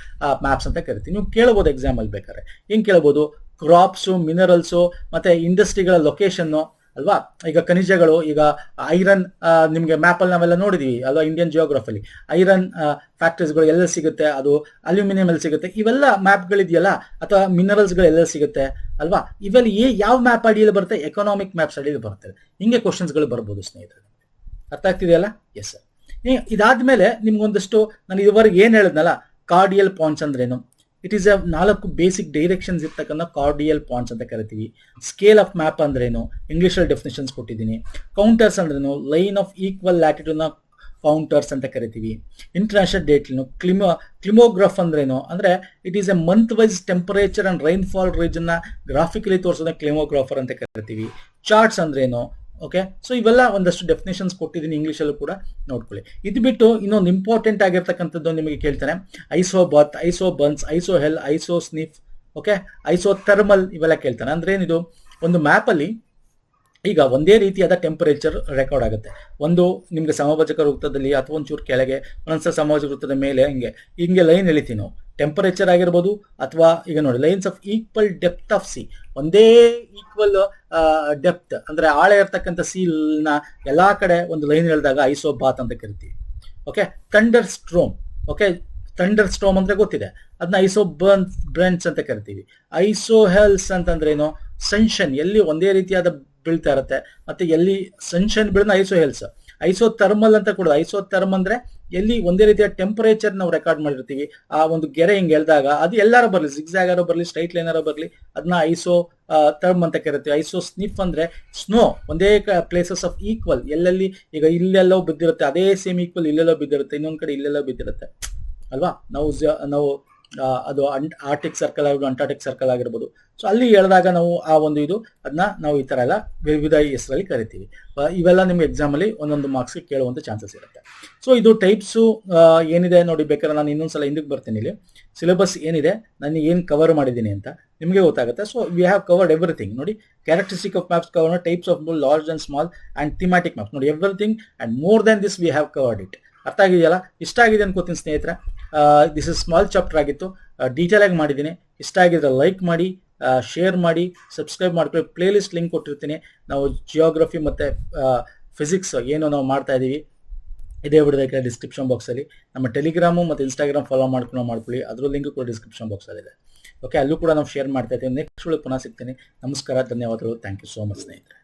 ಮ್ಯಾಪ್ಸ್ ಅಂತ ಕರಿತೀವಿ. ನೀವು ಕೇಳ್ಬೋದು ಎಕ್ಸಾಮ್ ಅಲ್ಲಿ ಬೇಕಾದ್ರೆ. ಹಿಂಗೆ ಕೇಳ್ಬೋದು? ಕ್ರಾಪ್ಸು ಮಿನರಲ್ಸು ಮತ್ತು ಇಂಡಸ್ಟ್ರಿಗಳ ಲೊಕೇಶನ್ ಅಲ್ವಾ? ಈಗ ಖನಿಜಗಳು, ಈಗ ಐರನ್ ನಿಮಗೆ ಮ್ಯಾಪಲ್ಲಿ ನಾವೆಲ್ಲ ನೋಡಿದೀವಿ ಅಲ್ವಾ ಇಂಡಿಯನ್ ಜಿಯೋಗ್ರಫಿಲಿ ಐರನ್ ಫ್ಯಾಕ್ಟ್ರೀಸ್ಗಳು ಎಲ್ಲ ಸಿಗುತ್ತೆ? ಅದು ಅಲ್ಯೂಮಿನಿಯಂ ಎಲ್ಲಿ ಸಿಗುತ್ತೆ. ಇವೆಲ್ಲ ಮ್ಯಾಪ್ಗಳಿದೆಯಲ್ಲ ಅಥವಾ ಮಿನರಲ್ಸ್ಗಳು ಎಲ್ಲ ಸಿಗುತ್ತೆ? ಅಲ್ವಾ? ಇವೆಲ್ಲ ಏ, ಯಾವ ಮ್ಯಾಪ್ ಅಡಿಯಲ್ಲಿ ಬರುತ್ತೆ? ಎಕನಾಮಿಕ್ ಮ್ಯಾಪ್ಸ್ ಅಡಿಯಲ್ಲಿ ಬರುತ್ತೆ. ಹಿಂಗೆ ಕ್ವಶನ್ಸ್ಗಳು ಬರ್ಬೋದು ಸ್ನೇಹಿತರೆ. ಅರ್ಥ ಆಗ್ತಿದೆಯಲ್ಲ? ಎಸ್ ಸರ್ ಇದಾದ್ಮೇಲೆ ನಿಮ್ಗೊಂದಷ್ಟು, ನಾನು ಇದುವರೆಗೆ ಏನು ಹೇಳಿದ್ನಲ್ಲ? ಕಾರ್ಡಿಯಲ್ ಪಾಯಿಂಟ್ಸ್ ಅಂದ್ರೇನು? ಇಟ್ ಈಸ್ ಅ ನಾಲ್ಕು ಬೇಸಿಕ್ ಡೈರೆಕ್ಷನ್ಸ್ ಇರ್ತಕ್ಕಂಥ ಕಾರ್ಡಿಯಲ್ ಪಾಯಿಂಟ್ಸ್ ಅಂತ ಕರಿತೀವಿ. ಸ್ಕೇಲ್ ಆಫ್ ಮ್ಯಾಪ್ ಅಂದ್ರೇನು? ಇಂಗ್ಲೀಷಲ್ಲಿ ಡೆಫಿನೇಷನ್ಸ್ ಕೊಟ್ಟಿದ್ದೀನಿ. ಕೌಂಟರ್ಸ್ ಅಂದ್ರೇನು? ಲೈನ್ ಆಫ್ ಈಕ್ವಲ್ ಲ್ಯಾಟಿಟ್ಯೂಡ್ನ ಕೌಂಟರ್ಸ್ ಅಂತ ಕರಿತೀವಿ. ಇಂಟರ್ನ್ಯಾಷನಲ್ ಡೇಟ್ನು ಕ್ಲಿಮೋ ಕ್ಲಿಮೋಗ್ರಾಫ್ ಅಂದ್ರೇನು? ಅಂದರೆ it is a month wise temperature and rainfall ರೀಜನ್ನ graphically ತೋರಿಸೋದನ್ನ ಕ್ಲಿಮೋಗ್ರಾಫರ್ ಅಂತ ಕರಿತೀವಿ. ಚಾರ್ಟ್ಸ್ ಅಂದ್ರೇನು? ಓಕೆ ಸೊ ಇವೆಲ್ಲ ಒಂದಷ್ಟು ಡೆಫಿನೇಷನ್ಸ್ ಕೊಟ್ಟಿದ್ದೀನಿ ಇಂಗ್ಲೀಷಲ್ಲೂ ಕೂಡ ನೋಡ್ಕೊಳ್ಳಿ. ಇದು ಬಿಟ್ಟು ಇನ್ನೊಂದು ಇಂಪಾರ್ಟೆಂಟ್ ಆಗಿರ್ತಕ್ಕಂಥದ್ದು ನಿಮಗೆ ಕೇಳ್ತಾರೆ isobath isobars isohel isonif okay isothermal ಇವೆಲ್ಲ ಕೇಳ್ತಾರೆ ಅಂದ್ರೆ ಏನಿದು? ಒಂದು ಮ್ಯಾಪಲ್ಲಿ ಈಗ ಒಂದೇ ರೀತಿಯಾದ ಟೆಂಪರೇಚರ್ ರೆಕಾರ್ಡ್ ಆಗುತ್ತೆ. ಒಂದು ನಿಮಗೆ ಸಮಭಾಜಕ ವೃತ್ತದಲ್ಲಿ ಅಥವಾ ಒಂಚೂರು ಕೆಳಗೆ ಒಂದೊಂದ್ಸಲ ಸಮಭಾಜಕ ವೃತ್ತದ ಮೇಲೆ ಹಿಂಗೆ ಹಿಂಗೆ ಲೈನ್ ಎಳಿತೀವಿ ನಾವು. ಟೆಂಪರೇಚರ್ ಆಗಿರ್ಬೋದು ಅಥವಾ ಈಗ ನೋಡಿ lines of equal depth of sea ಒಂದೇ ಈಕ್ವಲ್ ಡೆಪ್ತ್ ಅಂದರೆ ಆಳ ಇರ್ತಕ್ಕಂಥ ಸೀಲ್ನ ಎಲ್ಲ ಕಡೆ ಒಂದು ಲೈನ್ ಎಳೆದಾಗ ಐಸೋ ಬಾತ್ ಅಂತ ಕರಿತೀವಿ. Okay thunderstorm okay thunderstorm ಅಂದರೆ ಗೊತ್ತಿದೆ. ಅದನ್ನ ಐಸೋ ಬರ್ನ್ ಬ್ರೆಂಟ್ಸ್ ಅಂತ ಕರಿತೀವಿ. ಐಸೋ ಹೆಲ್ಸ್ ಅಂತಂದ್ರೆ ಏನು? ಸನ್ಶನ್ ಎಲ್ಲಿ ಒಂದೇ ರೀತಿಯಾದ ಬೀಳ್ತಾ ಇರುತ್ತೆ. ಮತ್ತೆ ಎಲ್ಲಿ ಸನ್ಶೈನ್ ಬೀಳನ ಐಸೋ ಹೆಲ್ಸ್ ಐಸೋ ಥರ್ಮಲ್ ಅಂತ ಕೊಡೋದು. ಐಸೋ ಥರ್ಮ್ ಅಂದ್ರೆ ಎಲ್ಲಿ ಒಂದೇ ರೀತಿಯ ಟೆಂಪರೇಚರ್ ನಾವು ರೆಕಾರ್ಡ್ ಮಾಡಿರ್ತೀವಿ. ಆ ಒಂದು ಗೆರೆ ಹಿಂಗೆ ಎಳ್ದಾಗ ಅದು ಎಲ್ಲಾರು ಬರಲಿ ಸಿಕ್ಸಾಗಾರೋ ಬರಲಿ ಸ್ಟ್ರೈಟ್ ಲೈನಾರೋ ಬರಲಿ ಅದನ್ನ ಐಸೋ ಥರ್ಮ್ ಅಂತ ಕರಿತೀವಿ. ಐಸೋ ಸ್ನಿಫ್ ಅಂದ್ರೆ ಸ್ನೋ ಒಂದೇ ಪ್ಲೇಸಸ್ ಆಫ್ ಈಕ್ವಲ್ ಎಲ್ಲೆಲ್ಲಿ ಈಗ ಇಲ್ಲೆಲ್ಲೋ ಬಿದ್ದಿರುತ್ತೆ, ಅದೇ ಸೇಮ್ ಈಕ್ವಲ್ ಇಲ್ಲೆಲ್ಲೋ ಬಿದ್ದಿರುತ್ತೆ, ಇನ್ನೊಂದ್ ಕಡೆ ಇಲ್ಲೆಲ್ಲೋ ಬಿದ್ದಿರುತ್ತೆ. ಅಲ್ವಾ? ನಾವು ನಾವು ಅದು ಆರ್ಟಿಕ್ ಸರ್ಕಲ್ ಆಗಿರ್ಬೋದು ಅಂಟಾರ್ಟಿಕ್ ಸರ್ಕಲ್ ಆಗಿರ್ಬೋದು. ಸೊ ಅಲ್ಲಿ ಹೇಳಿದಾಗ ನಾವು ಆ ಒಂದು ಇದು ಅದನ್ನ ನಾವು ಈ ತರ ಎಲ್ಲ ವಿವಿಧ ಹೆಸರಲ್ಲಿ ಕರಿತೀವಿ. ಇವೆಲ್ಲ ನಿಮ್ಮ ಎಕ್ಸಾಮ್ ಅಲ್ಲಿ ಒಂದೊಂದು ಮಾರ್ಕ್ಸ್ ಕೇಳುವಂತ ಚಾನ್ಸಸ್ ಇರುತ್ತೆ. ಸೊ ಇದು ಟೈಪ್ಸು ಏನಿದೆ ನೋಡಿ, ಬೇಕಾದ್ರೆ ನಾನು ಇನ್ನೊಂದ್ಸಲ ಹಿಂದಕ್ಕೆ ಬರ್ತೀನಿ ಇಲ್ಲಿ. ಸಿಲೆಬಸ್ ಏನಿದೆ, ನಾನು ಏನು ಕವರ್ ಮಾಡಿದ್ದೀನಿ ಅಂತ ನಿಮಗೆ ಗೊತ್ತಾಗುತ್ತೆ. So we have covered everything ನೋಡಿ characteristic of maps cover types of large and small and thematic maps ನೋಡಿ everything and more than this we have covered it ಅರ್ಥ ಆಗಿದೆಯಲ್ಲ? ಇಷ್ಟ ಆಗಿದೆ ಅನ್ಕೋತೀನಿ ಸ್ನೇಹಿತರೆ. ದಿಸ್ ಇಸ್ ಸ್ಮಾಲ್ ಚಾಪ್ಟರ್ ಆಗಿತ್ತು. ಡೀಟೇಲ್ ಆಗಿ ಮಾಡಿದ್ದೀನಿ. ಇಷ್ಟ ಆಗಿದ್ರೆ ಲೈಕ್ ಮಾಡಿ ಶೇರ್ ಮಾಡಿ ಸಬ್ಸ್ಕ್ರೈಬ್ ಮಾಡ್ಕೊಳ್ಳಿ. ಪ್ಲೇ ಲಿಸ್ಟ್ ಲಿಂಕ್ ಕೊಟ್ಟಿರ್ತೀನಿ. ನಾವು ಜಿಯೋಗ್ರಫಿ ಮತ್ತು ಫಿಸಿಕ್ಸ್ ಏನು ನಾವು ಮಾಡ್ತಾ ಇದ್ದೀವಿ ಇದೇ ಬಿಡೋದಕ್ಕೆ ಡಿಸ್ಕ್ರಿಪ್ಷನ್ ಬಾಕ್ಸಲ್ಲಿ ನಮ್ಮ ಟೆಲಿಗ್ರಾಮು ಮತ್ತು ಇನ್ಸ್ಟಾಗ್ರಾಮ್ ಫಾಲೋ ಮಾಡ್ಕೊಂಡು ಮಾಡ್ಕೊಳ್ಳಿ. ಅದರ ಲಿಂಕ್ ಕೂಡ ಡಿಸ್ಕ್ರಿಪ್ಷನ್ ಬಾಕ್ಸಲ್ಲಿದೆ ಓಕೆ ಅಲ್ಲೂ ಕೂಡ ನಾವು ಶೇರ್ ಮಾಡ್ತಾ ಇದ್ದೀವಿ ನೆಕ್ಸ್ಟ್ ಪುನಃ ಸಿಗ್ತೀನಿ. ನಮಸ್ಕಾರ, ಧನ್ಯವಾದಗಳು. ಥ್ಯಾಂಕ್ ಯು ಸೋ ಮಚ್ ಸ್ನೇಹಿತರೆ.